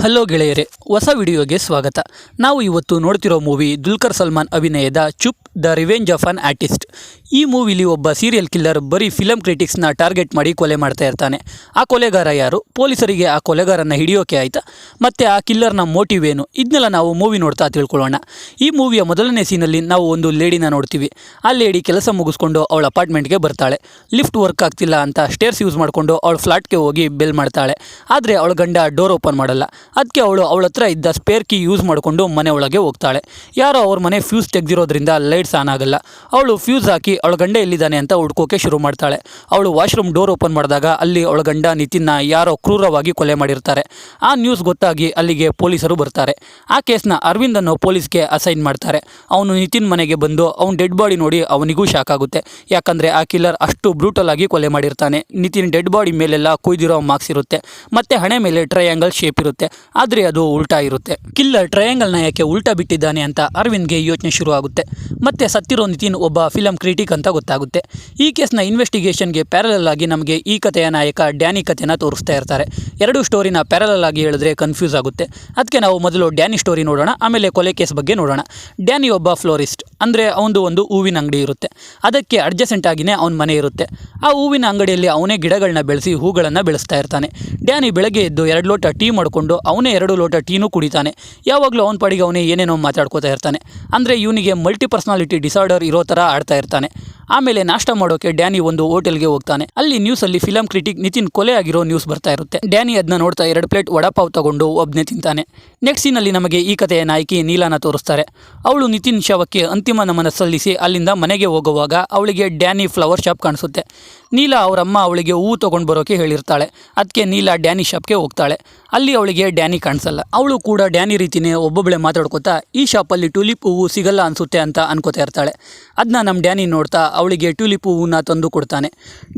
Hello ಗೆಳೆಯರೆ, ಹೊಸ ವಿಡಿಯೋಗೆ ಸ್ವಾಗತ. ನಾವು ಇವತ್ತು ನೋಡ್ತಿರೋ ಮೂವಿ ದುಲ್ಕರ್ ಸಲ್ಮಾನ್ ಅಭಿನಯದ Chup the revenge of an artist. ಈ ಮೂವಿಲಿ ಒಬ್ಬ ಸೀರಿಯಲ್ ಕಿಲ್ಲರ್ ಬರೀ ಫಿಲಂ ಕ್ರಿಟಿಕ್ಸ್ನ ಟಾರ್ಗೆಟ್ ಮಾಡಿ ಕೊಲೆ ಮಾಡ್ತಾ ಇರ್ತಾನೆ. ಆ ಕೊಲೆಗಾರ ಯಾರು? ಪೊಲೀಸರಿಗೆ ಆ ಕೊಲೆಗಾರನ ಹಿಡಿಯೋಕೆ ಆಯ್ತಾ? ಮತ್ತೆ ಆ ಕಿಲ್ಲರ್ನ ಮೋಟಿವ್ ಏನು? ಇದನ್ನೆಲ್ಲ ನಾವು ಮೂವಿ ನೋಡ್ತಾ ತಿಳ್ಕೊಳ್ಳೋಣ. ಈ ಮೂವಿಯ ಮೊದಲನೇ ಸೀನಲ್ಲಿ ನಾವು ಒಂದು ಲೇಡಿನ ನೋಡ್ತೀವಿ. ಆ ಲೇಡಿ ಕೆಲಸ ಮುಗಿಸ್ಕೊಂಡು ಅವಳ ಅಪಾರ್ಟ್ಮೆಂಟ್ಗೆ ಬರ್ತಾಳೆ. ಲಿಫ್ಟ್ ವರ್ಕ್ ಆಗ್ತಿಲ್ಲ ಅಂತ ಸ್ಟೇರ್ಸ್ ಯೂಸ್ ಮಾಡಿಕೊಂಡು ಅವಳ ಫ್ಲಾಟ್ಗೆ ಹೋಗಿ ಬೆಲ್ ಮಾಡ್ತಾಳೆ. ಆದರೆ ಅವಳ ಗಂಡ ಡೋರ್ ಓಪನ್ ಮಾಡಲ್ಲ. ಅದಕ್ಕೆ ಅವಳು ಅವಳ ಹತ್ರ ಇದ್ದ ಸ್ಪೇರ್ ಕೀ ಯೂಸ್ ಮಾಡಿಕೊಂಡು ಮನೆ ಒಳಗೆ ಹೋಗ್ತಾಳೆ. ಯಾರೋ ಅವ್ರ ಮನೆ ಫ್ಯೂಸ್ ತೆಗೆದಿರೋದ್ರಿಂದ ಲೈಟ್ಸ್ ಆನ್ ಆಗಲ್ಲ. ಅವಳು ಫ್ಯೂಸ್ ಹಾಕಿ ಅವಳ ಗಂಡ ಎಲ್ಲಿದ್ದಾನೆ ಅಂತ ಹುಡ್ಕೋಕೆ ಶುರು ಮಾಡ್ತಾಳೆ. ಅವಳು ವಾಶ್ರೂಮ್ ಡೋರ್ ಓಪನ್ ಮಾಡಿದಾಗ ಅಲ್ಲಿ ಅವಳ ಗಂಡ ನಿತಿನ್ನ ಯಾರೋ ಕ್ರೂರವಾಗಿ ಕೊಲೆ ಮಾಡಿರ್ತಾರೆ. ಆ ನ್ಯೂಸ್ ಗೊತ್ತಾಗಿ ಅಲ್ಲಿಗೆ ಪೊಲೀಸರು ಬರ್ತಾರೆ. ಆ ಕೇಸ್ನ ಅರವಿಂದ್ ಅನ್ನು ಪೊಲೀಸ್ಗೆ ಅಸೈನ್ ಮಾಡ್ತಾರೆ. ಅವನು ನಿತಿನ್ ಮನೆಗೆ ಬಂದು ಅವನು ಡೆಡ್ ಬಾಡಿ ನೋಡಿ ಅವನಿಗೂ ಶಾಕ್ ಆಗುತ್ತೆ. ಯಾಕಂದರೆ ಆ ಕಿಲ್ಲರ್ ಅಷ್ಟು ಬ್ರೂಟಲ್ ಆಗಿ ಕೊಲೆ ಮಾಡಿರ್ತಾನೆ. ನಿತಿನ್ ಡೆಡ್ ಬಾಡಿ ಮೇಲೆಲ್ಲ ಕುಯ್ದಿರೋ ಮಾರ್ಕ್ಸ್ ಇರುತ್ತೆ. ಮತ್ತೆ ಹಣೆ ಮೇಲೆ ಟ್ರಯಾಂಗಲ್ ಶೇಪ್ ಇರುತ್ತೆ. ಆದರೆ ಅದು ಉಲ್ಟಾ ಇರುತ್ತೆ. ಕಿಲ್ಲರ್ ಟ್ರಯಾಂಗಲ್ನ ಯಾಕೆ ಉಲ್ಟಾ ಬಿಟ್ಟಿದ್ದಾನೆ ಅಂತ ಅರವಿಂದ್ಗೆ ಯೋಚನೆ ಶುರು ಆಗುತ್ತೆ ಮತ್ತೆ ಸತ್ತಿರೋ ನಿತಿನ್ ಒಬ್ಬ ಫಿಲಂ ಕ್ರಿಟಿಕ್ ಅಂತ ಗೊತ್ತಾಗುತ್ತೆ. ಈ ಕೇಸ್ನ ಇನ್ವೆಸ್ಟಿಗೇಷನ್ಗೆ ಪ್ಯಾರಲಲ್ ಆಗಿ ನಮಗೆ ಈ ಕಥೆಯ ನಾಯಕ ಡ್ಯಾನಿ ಕಥೆನ ತೋರಿಸ್ತಾ ಇರ್ತಾರೆ. ಎರಡು ಸ್ಟೋರಿನ ಪ್ಯಾರಲಲ್ ಆಗಿ ಹೇಳಿದ್ರೆ ಕನ್ಫ್ಯೂಸ್ ಆಗುತ್ತೆ. ಅದಕ್ಕೆ ನಾವು ಮೊದಲು ಡ್ಯಾನಿ ಸ್ಟೋರಿ ನೋಡೋಣ, ಆಮೇಲೆ ಕೊಲೆ ಕೇಸ್ ಬಗ್ಗೆ ನೋಡೋಣ. ಡ್ಯಾನಿ ಒಬ್ಬ ಫ್ಲೋರಿಸ್ಟ್ ಅಂದರೆ ಅವನದು ಒಂದು ಹೂವಿನ ಅಂಗಡಿ ಇರುತ್ತೆ. ಅದಕ್ಕೆ ಅಡ್ಜಸೆಂಟ್ ಆಗಿನೇ ಅವನ ಮನೆ ಇರುತ್ತೆ. ಆ ಹೂವಿನ ಅಂಗಡಿಯಲ್ಲಿ ಅವನೇ ಗಿಡಗಳನ್ನ ಬೆಳೆಸಿ ಹೂಗಳನ್ನು ಬೆಳೆಸ್ತಾ ಇರ್ತಾನೆ. ಡ್ಯಾನಿ ಬೆಳಗ್ಗೆ ಎದ್ದು ಎರಡು ಲೋಟ ಟೀ ಮಾಡಿಕೊಂಡು ಅವನೇ ಎರಡು ಲೋಟ ಟೀನೂ ಕುಡಿತಾನೆ. ಯಾವಾಗಲೂ ಅವನ ಪಾಡಿಗೆ ಅವನೇ ಏನೇನೋ ಮಾತಾಡ್ಕೋತಾ ಇರ್ತಾನೆ. ಅಂದರೆ ಇವನಿಗೆ ಮಲ್ಟಿ ಪರ್ಸನಾಲಿಟಿ ಡಿಸಾರ್ಡರ್ ಇರೋ ಥರ ಆಡ್ತಾ ಇರ್ತಾನೆ. ಆಮೇಲೆ ನಾಷ್ಟ ಮಾಡೋಕೆ ಡ್ಯಾನಿ ಒಂದು ಹೋಟೆಲ್ಗೆ ಹೋಗ್ತಾನೆ. ಅಲ್ಲಿ ನ್ಯೂಸ್ ಅಲ್ಲಿ ಫಿಲಂ ಕ್ರಿಟಿಕ್ ನಿತಿನ್ ಕೊಲೆ ಆಗಿರೋ ನ್ಯೂಸ್ ಬರ್ತಾ ಇರುತ್ತೆ. ಡ್ಯಾನಿ ಅದನ್ನ ನೋಡ್ತಾ ಎರಡು ಪ್ಲೇಟ್ ವಡಾಪಾವ್ ತಗೊಂಡು ಒಬ್ಬನೇ ತಿಂತಾನೆ. ನೆಕ್ಸ್ಟ್ ಸೀನಲ್ಲಿ ನಮಗೆ ಈ ಕಥೆಯ ನಾಯಕಿ ನೀಲಾನ ತೋರಿಸ್ತಾರೆ. ಅವಳು ನಿತಿನ್ ಶವಕ್ಕೆ ಅಂತಿಮ ನಮನ ಸಲ್ಲಿಸಿ ಅಲ್ಲಿಂದ ಮನೆಗೆ ಹೋಗುವಾಗ ಅವಳಿಗೆ ಡ್ಯಾನಿ ಫ್ಲವರ್ ಶಾಪ್ ಕಾಣಿಸುತ್ತೆ. ನೀಲಾ ಅವರಮ್ಮ ಅವಳಿಗೆ ಹೂವು ತೊಗೊಂಡು ಬರೋಕೆ ಹೇಳಿರ್ತಾಳೆ. ಅದಕ್ಕೆ ನೀಲಾ ಡ್ಯಾನಿ ಶಾಪ್ಗೆ ಹೋಗ್ತಾಳೆ. ಅಲ್ಲಿ ಅವಳಿಗೆ ಡ್ಯಾನಿ ಕಾಣಿಸಲ್ಲ. ಅವಳು ಕೂಡ ಡ್ಯಾನಿ ರೀತಿನೇ ಒಬ್ಬೊಬ್ಬಳೆ ಮಾತಾಡ್ಕೋತಾ, ಈ ಶಾಪಲ್ಲಿ ಟುಲಿಪ್ ಹೂವು ಸಿಗಲ್ಲ ಅನಿಸುತ್ತೆ ಅಂತ ಅನ್ಕೋತಾ ಇರ್ತಾಳೆ. ಅದನ್ನ ನಮ್ಮ ಡ್ಯಾನಿ ನೋಡ್ತಾ ಅವಳಿಗೆ ಟುಲಿಪ್ ಹೂವನ್ನ ತಂದು ಕೊಡ್ತಾನೆ.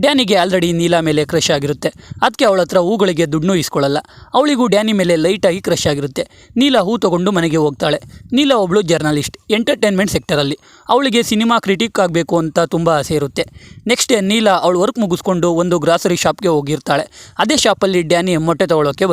ಡ್ಯಾನಿಗೆ ಆಲ್ರೆಡಿ ನೀಲಾ ಮೇಲೆ ಕ್ರಶ್ ಆಗಿರುತ್ತೆ. ಅದಕ್ಕೆ ಅವಳ ಹತ್ರ ಹೂಗಳಿಗೆ ದುಡ್ಡು ಇಸ್ಕೊಳ್ಳಲ್ಲ ಅವಳಿಗೂ ಡ್ಯಾನಿ ಮೇಲೆ ಲೈಟಾಗಿ ಕ್ರಶ್ ಆಗಿರುತ್ತೆ. ನೀಲಾ ಹೂ ತೊಗೊಂಡು ಮನೆಗೆ ಹೋಗ್ತಾಳೆ. ನೀಲಾ ಒಬ್ಬಳು ಜರ್ನಲಿಸ್ಟ್, ಎಂಟರ್ಟೈನ್ಮೆಂಟ್ ಸೆಕ್ಟರಲ್ಲಿ ಅವಳಿಗೆ ಸಿನಿಮಾ ಕ್ರಿಟಿಕ್ ಆಗಬೇಕು ಅಂತ ತುಂಬ ಆಸೆ ಇರುತ್ತೆ. ನೆಕ್ಸ್ಟ್ ಡೇ ನೀಲಾ ಅವಳು ವರ್ಕ್ ಮುಗಿಸ್ಕೊಂಡು ಒಂದು ಗ್ರಾಸರಿ ಶಾಪ್ಗೆ ಹೋಗಿರ್ತಾಳೆ. ಅದೇ ಶಾಪಲ್ಲಿ ಡ್ಯಾನಿ ಮೊಟ್ಟೆ ತಗೊಳ್ಳೋಕ್ಕೆ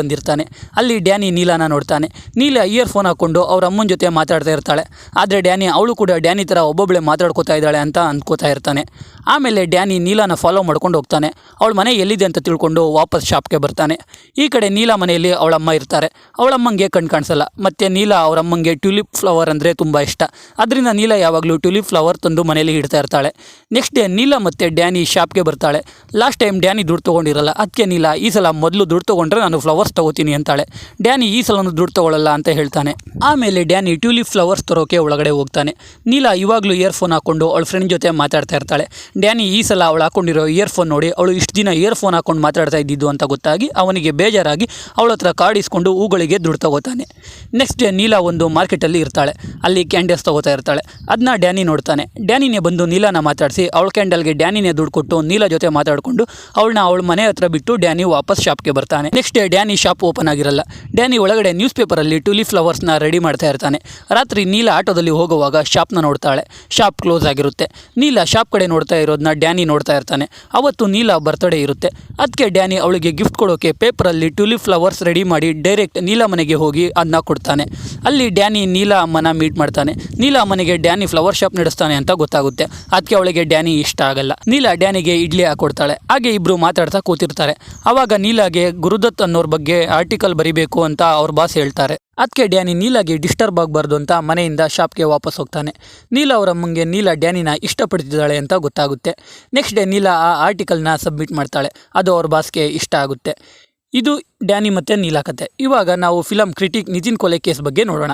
ಅಲ್ಲಿ ಡ್ಯಾನಿ ನೀಲಾನ ನೋಡ್ತಾನೆ. ನೀಲ ಇಯರ್ಫೋನ್ ಹಾಕ್ಕೊಂಡು ಅವ್ರ ಅಮ್ಮನ ಜೊತೆ ಮಾತಾಡ್ತಾ ಇರ್ತಾಳೆ. ಆದರೆ ಡ್ಯಾನಿ, ಅವಳು ಕೂಡ ಡ್ಯಾನಿ ಥರ ಒಬ್ಬೊಬ್ಬಳೆ ಮಾತಾಡ್ಕೋತಾ ಇದ್ದಾಳೆ ಅಂತ ಅಂದ್ಕೋತಾ ಇರ್ತಾನೆ. ಆಮೇಲೆ ಡ್ಯಾನಿ ನೀಲಾನ ಫಾಲೋ ಮಾಡ್ಕೊಂಡು ಹೋಗ್ತಾನೆ. ಅವಳ ಮನೆ ಎಲ್ಲಿದೆ ಅಂತ ತಿಳ್ಕೊಂಡು ವಾಪಸ್ ಶಾಪ್ಗೆ ಬರ್ತಾನೆ. ಈ ಕಡೆ ನೀಲಾ ಮನೆಯಲ್ಲಿ ಅವಳಮ್ಮ ಇರ್ತಾರೆ. ಅವಳಮ್ಮಂಗೆ ಕಣ್ ಕಾಣಿಸಲ್ಲ. ಮತ್ತು ನೀಲಾ ಅವರಮ್ಮಂಗೆ ಟ್ಯೂಲಿಪ್ ಫ್ಲವರ್ ಅಂದರೆ ತುಂಬ ಇಷ್ಟ. ಅದರಿಂದ ನೀಲಾ ಯಾವಾಗಲೂ ಟ್ಯೂಲಿಪ್ ಫ್ಲವರ್ ತಂದು ಮನೆಯಲ್ಲಿ ಇಡ್ತಾ ಇರ್ತಾಳೆ. ನೆಕ್ಸ್ಟ್ ಡೇ ನೀಲಾ ಮತ್ತು ಡ್ಯಾನಿ ಶಾಪ್ಗೆ ಬರ್ತಾಳೆ. ಲಾಸ್ಟ್ ಟೈಮ್ ಡ್ಯಾನಿ ದುಡ್ಡು ತೊಗೊಂಡಿರಲ್ಲ ಅದಕ್ಕೆ ನೀಲಾ ಈ ಸಲ ಮೊದಲು ದುಡ್ಡು ತೊಗೊಂಡ್ರೆ ನಾನು ಫ್ಲವರ್ಸ್ ತಗೋತೀನಿ ಅಂತಾಳೆ. ಡ್ಯಾನಿ ಈ ಸಲನೂ ದುಡ್ಡು ತೊಗೊಳ್ಳಲ್ಲ ಅಂತ ಹೇಳ್ತಾನೆ. ಆಮೇಲೆ ಡ್ಯಾನಿ ಟ್ಯೂಲಿಪ್ ಫ್ಲವರ್ಸ್ ತರೋಕೆ ಒಳಗಡೆ ಹೋಗ್ತಾನೆ. ನೀಲಾ ಇವಾಗಲೂ ಇಯರ್ಫೋನ್ ಹಾಕ್ಕೊಂಡು ಅವಳ ಫ್ರೆಂಡ್ ಜೊತೆ ಮಾತಾಡ್ತಾ ಇರ್ತಾಳೆ. ಡ್ಯಾನಿ ಈ ಸಲ ಅವಳು ಹಾಕೊಂಡಿರೋ ಇಯರ್ಫೋನ್ ನೋಡಿ, ಅವಳು ಇಷ್ಟು ದಿನ ಇಯರ್ಫೋನ್ ಹಾಕೊಂಡು ಮಾತಾಡ್ತಾ ಇದ್ದಿದ್ದು ಅಂತ ಗೊತ್ತಾಗಿ ಅವನಿಗೆ ಬೇಜಾರಾಗಿ ಅವಳ ಹತ್ರ ಕಾರ್ಡ್ ಇಸ್ಕೊಂಡು ಹೂಗಳಿಗೆ ದುಡ್ಡು ತಗೋತಾನೆ. ನೆಕ್ಸ್ಟ್ ಡೇ ನೀಲಾ ಒಂದು ಮಾರ್ಕೆಟಲ್ಲಿ ಇರ್ತಾಳೆ. ಅಲ್ಲಿ ಕ್ಯಾಂಡಲ್ಸ್ ತಗೋತಾ ಇರ್ತಾಳೆ. ಅದನ್ನ ಡ್ಯಾನಿ ನೋಡ್ತಾನೆ. ಡ್ಯಾನಿನೇ ಬಂದು ನೀಲಾನ ಮಾತಾಡಿಸಿ, ಅವಳ ಕ್ಯಾಂಡಲ್ಗೆ ಡ್ಯಾನಿನೇ ದುಡ್ಡು ಕೊಟ್ಟು ನೀಲಾ ಜೊತೆ ಮಾತಾಡಿಕೊಂಡು ಅವಳನ್ನ ಅವಳ ಮನೆ ಹತ್ರ ಬಿಟ್ಟು ಡ್ಯಾನಿ ವಾಪಸ್ ಶಾಪ್ಗೆ ಬರ್ತಾನೆ. Next day Danny shop open ಆಗಿರಲ್ಲ. ಡ್ಯಾನಿ ಒಳಗಡೆ ನ್ಯೂಸ್ ಪೇಪರಲ್ಲಿ ಟುಲಿ ಫ್ಲವರ್ಸ್ನ ರೆಡಿ ಮಾಡ್ತಾ ಇರ್ತಾನೆ. ರಾತ್ರಿ ನೀಲಾ ಆಟೋದಲ್ಲಿ ಹೋಗುವಾಗ ಶಾಪ್ನ ನೋಡ್ತಾಳೆ. ಶಾಪ್ ಕ್ಲೋಸ್ ಆಗಿರುತ್ತೆ. ನೀಲಾ ಶಾಪ್ ಕಡೆ ನೋಡ್ತಾ ಇರೋದನ್ನ ಡ್ಯಾನಿ ನೋಡ್ತಾ ಇರ್ತಾನೆ. ಅವತ್ತು ನೀಲಾ ಬರ್ತ್ಡೇ ಇರುತ್ತೆ. ಅದಕ್ಕೆ ಡ್ಯಾನಿ ಅವಳಿಗೆ ಗಿಫ್ಟ್ ಕೊಡೋಕೆ ಪೇಪರಲ್ಲಿ ಟ್ಯೂಲಿಪ್ ಫ್ಲವರ್ಸ್ ರೆಡಿ ಮಾಡಿ ಡೈರೆಕ್ಟ್ ನೀಲಾ ಮನೆಗೆ ಹೋಗಿ ಅದನ್ನ ಕೊಡ್ತಾನೆ. ಅಲ್ಲಿ ಡ್ಯಾನಿ ನೀಲ ಅಮ್ಮನ ಮೀಟ್ ಮಾಡ್ತಾನೆ. ನೀಲ ಅಮ್ಮನಿಗೆ ಡ್ಯಾನಿ ಫ್ಲವರ್ ಶಾಪ್ ನಡೆಸ್ತಾನೆ ಅಂತ ಗೊತ್ತಾಗುತ್ತೆ. ಅದಕ್ಕೆ ಅವಳಿಗೆ ಡ್ಯಾನಿ ಇಷ್ಟ ಆಗಲ್ಲ. ನೀಲಾ ಡ್ಯಾನಿಗೆ ಇಡ್ಲಿ ಹಾಕೊಡ್ತಾಳೆ. ಹಾಗೆ ಇಬ್ಬರು ಮಾತಾಡ್ತಾ ಕೂತಿರ್ತಾರೆ. ಆವಾಗ ನೀಲಾಗೆ ಗುರುದತ್ ಅನ್ನೋರ ಬಗ್ಗೆ ಆರ್ಟಿಕಲ್ ಬರಿಬೇಕು ಅಂತ ಅವ್ರ ಬಾಸ್ ಹೇಳ್ತಾರೆ. ಅದಕ್ಕೆ ಡ್ಯಾನಿ ನೀಲಾಗೆ ಡಿಸ್ಟರ್ಬ್ ಆಗಬಾರ್ದು ಅಂತ ಮನೆಯಿಂದ ಶಾಪ್ಗೆ ವಾಪಸ್ ಹೋಗ್ತಾನೆ. ನೀಲಾ ಅವರ ಮುಂಗೆ ನೀಲಾ ಡ್ಯಾನಿನ ಇಷ್ಟಪಡ್ತಿದ್ದಾಳೆ ಅಂತ ಗೊತ್ತಾಗುತ್ತೆ. ನೆಕ್ಸ್ಟ್ ಡೇ ನೀಲಾ ಆ ಆರ್ಟಿಕಲ್ನ ಸಬ್ಮಿಟ್ ಮಾಡ್ತಾಳೆ. ಅದು ಅವ್ರ ಬಾಸ್ಗೆ ಇಷ್ಟ ಆಗುತ್ತೆ. ಇದು ಡ್ಯಾನಿ ಮತ್ತು ನೀಲಾ ಕತೆ. ಇವಾಗ ನಾವು ಫಿಲಂ ಕ್ರಿಟಿಕ್ ನಿತಿನ್ ಕೊಲೆ ಕೇಸ್ ಬಗ್ಗೆ ನೋಡೋಣ.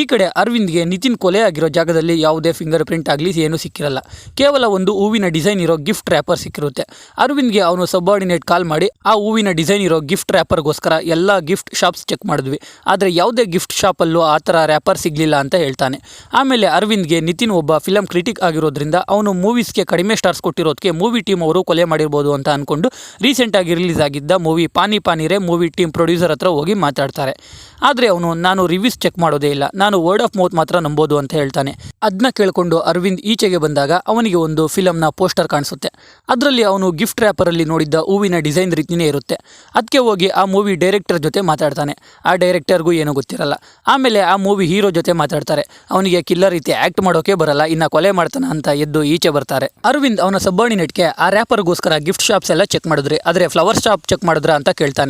ಈ ಕಡೆ ಅರವಿಂದ್ಗೆ ನಿತಿನ್ ಕೊಲೆ ಆಗಿರೋ ಜಾಗದಲ್ಲಿ ಯಾವುದೇ ಫಿಂಗರ್ ಪ್ರಿಂಟ್ ಆಗಲಿ ಏನೂ ಸಿಕ್ಕಿರಲ್ಲ. ಕೇವಲ ಒಂದು ಹೂವಿನ ಡಿಸೈನ್ ಇರೋ ಗಿಫ್ಟ್ ರ್ಯಾಪರ್ ಸಿಕ್ಕಿರುತ್ತೆ. ಅರವಿಂದ್ಗೆ ಅವನು ಸಬ್ಆರ್ಡಿನೇಟ್ ಕಾಲ್ ಮಾಡಿ, ಆ ಹೂವಿನ ಡಿಸೈನ್ ಇರೋ ಗಿಫ್ಟ್ ರ್ಯಾಪರ್ಗೋಸ್ಕರ ಎಲ್ಲ ಗಿಫ್ಟ್ ಶಾಪ್ಸ್ ಚೆಕ್ ಮಾಡಿದ್ವಿ. ಆದರೆ ಯಾವುದೇ ಗಿಫ್ಟ್ ಶಾಪಲ್ಲೂ ಆ ಥರ ರ್ಯಾಪರ್ ಸಿಗಲಿಲ್ಲ ಅಂತ ಹೇಳ್ತಾನೆ. ಆಮೇಲೆ ಅರವಿಂದ್ಗೆ ನಿತಿನ್ ಒಬ್ಬ ಫಿಲಂ ಕ್ರಿಟಿಕ್ ಆಗಿರೋದ್ರಿಂದ ಅವನು ಮೂವೀಸ್ಗೆ ಕಡಿಮೆ ಸ್ಟಾರ್ಸ್ ಕೊಟ್ಟಿರೋದಕ್ಕೆ ಮೂವಿ ಟೀಮ್ ಅವರು ಕೊಲೆ ಮಾಡಿರ್ಬೋದು ಅಂತ ಅಂದ್ಕೊಂಡು ರೀಸೆಂಟಾಗಿ ರಿಲೀಸ್ ಆಗಿದ್ದ ಮೂವಿ ಪಾನಿ ಪಾನಿ ಪಾನೀರೆ ಮೂವಿ ಟೀಮ್ ಪ್ರೊಡ್ಯೂಸರ್ ಹತ್ರ ಹೋಗಿ ಮಾತಾಡ್ತಾರೆ. ಆದರೆ ಅವನು, ನಾನು ರಿವ್ಯೂಸ್ ಚೆಕ್ ಮಾಡೋದೇ ಇಲ್ಲ. ನಾನು ವರ್ಡ್ ಆಫ್ ಮೌತ್ ಮಾತ್ರ ನಂಬೋದು ಅಂತ ಹೇಳ್ತಾನೆ. ಅದನ್ನ ಕೇಳಿಕೊಂಡು ಅರವಿಂದ್ ಈಚೆಗೆ ಬಂದಾಗ ಅವನಿಗೆ ಒಂದು ಫಿಲಮ್ನ ಪೋಸ್ಟರ್ ಕಾಣಿಸುತ್ತೆ. ಅದರಲ್ಲಿ ಅವನು ಗಿಫ್ಟ್ ರ್ಯಾಪರಲ್ಲಿ ನೋಡಿದ್ದ ಹೂವಿನ ಡಿಸೈನ್ ರೀತಿಯೇ ಇರುತ್ತೆ. ಅದಕ್ಕೆ ಹೋಗಿ ಆ ಮೂವಿ ಡೈರೆಕ್ಟರ್ ಜೊತೆ ಮಾತಾಡ್ತಾನೆ. ಆ ಡೈರೆಕ್ಟರ್ಗೂ ಏನೂ ಗೊತ್ತಿರಲ್ಲ. ಆಮೇಲೆ ಆ ಮೂವಿ ಹೀರೋ ಜೊತೆ ಮಾತಾಡ್ತಾರೆ. ಅವನಿಗೆ ಕಿಲ್ಲರ್ ರೀತಿ ಆ್ಯಕ್ಟ್ ಮಾಡೋಕೆ ಬರಲ್ಲ. ಇನ್ನು ಕೊಲೆ ಮಾಡ್ತಾನೆ ಅಂತ ಎದ್ದು ಈಚೆ ಬರ್ತಾರೆ. ಅರವಿಂದ್ ಅವನ ಸಬ್ಬಾರ್ಡಿನೇಟ್ಗೆ ಆ ರ್ಯಾಪರ್ಗೋಸ್ಕರ ಗಿಫ್ಟ್ ಶಾಪ್ಸ್ ಎಲ್ಲ ಚೆಕ್ ಮಾಡಿದ್ರೆ, ಆದರೆ ಫ್ಲವರ್ ಶಾಪ್ ಚೆಕ್ ಮಾಡಿದ್ರ ಅಂತ ಕೇಳ್ತಾನೆ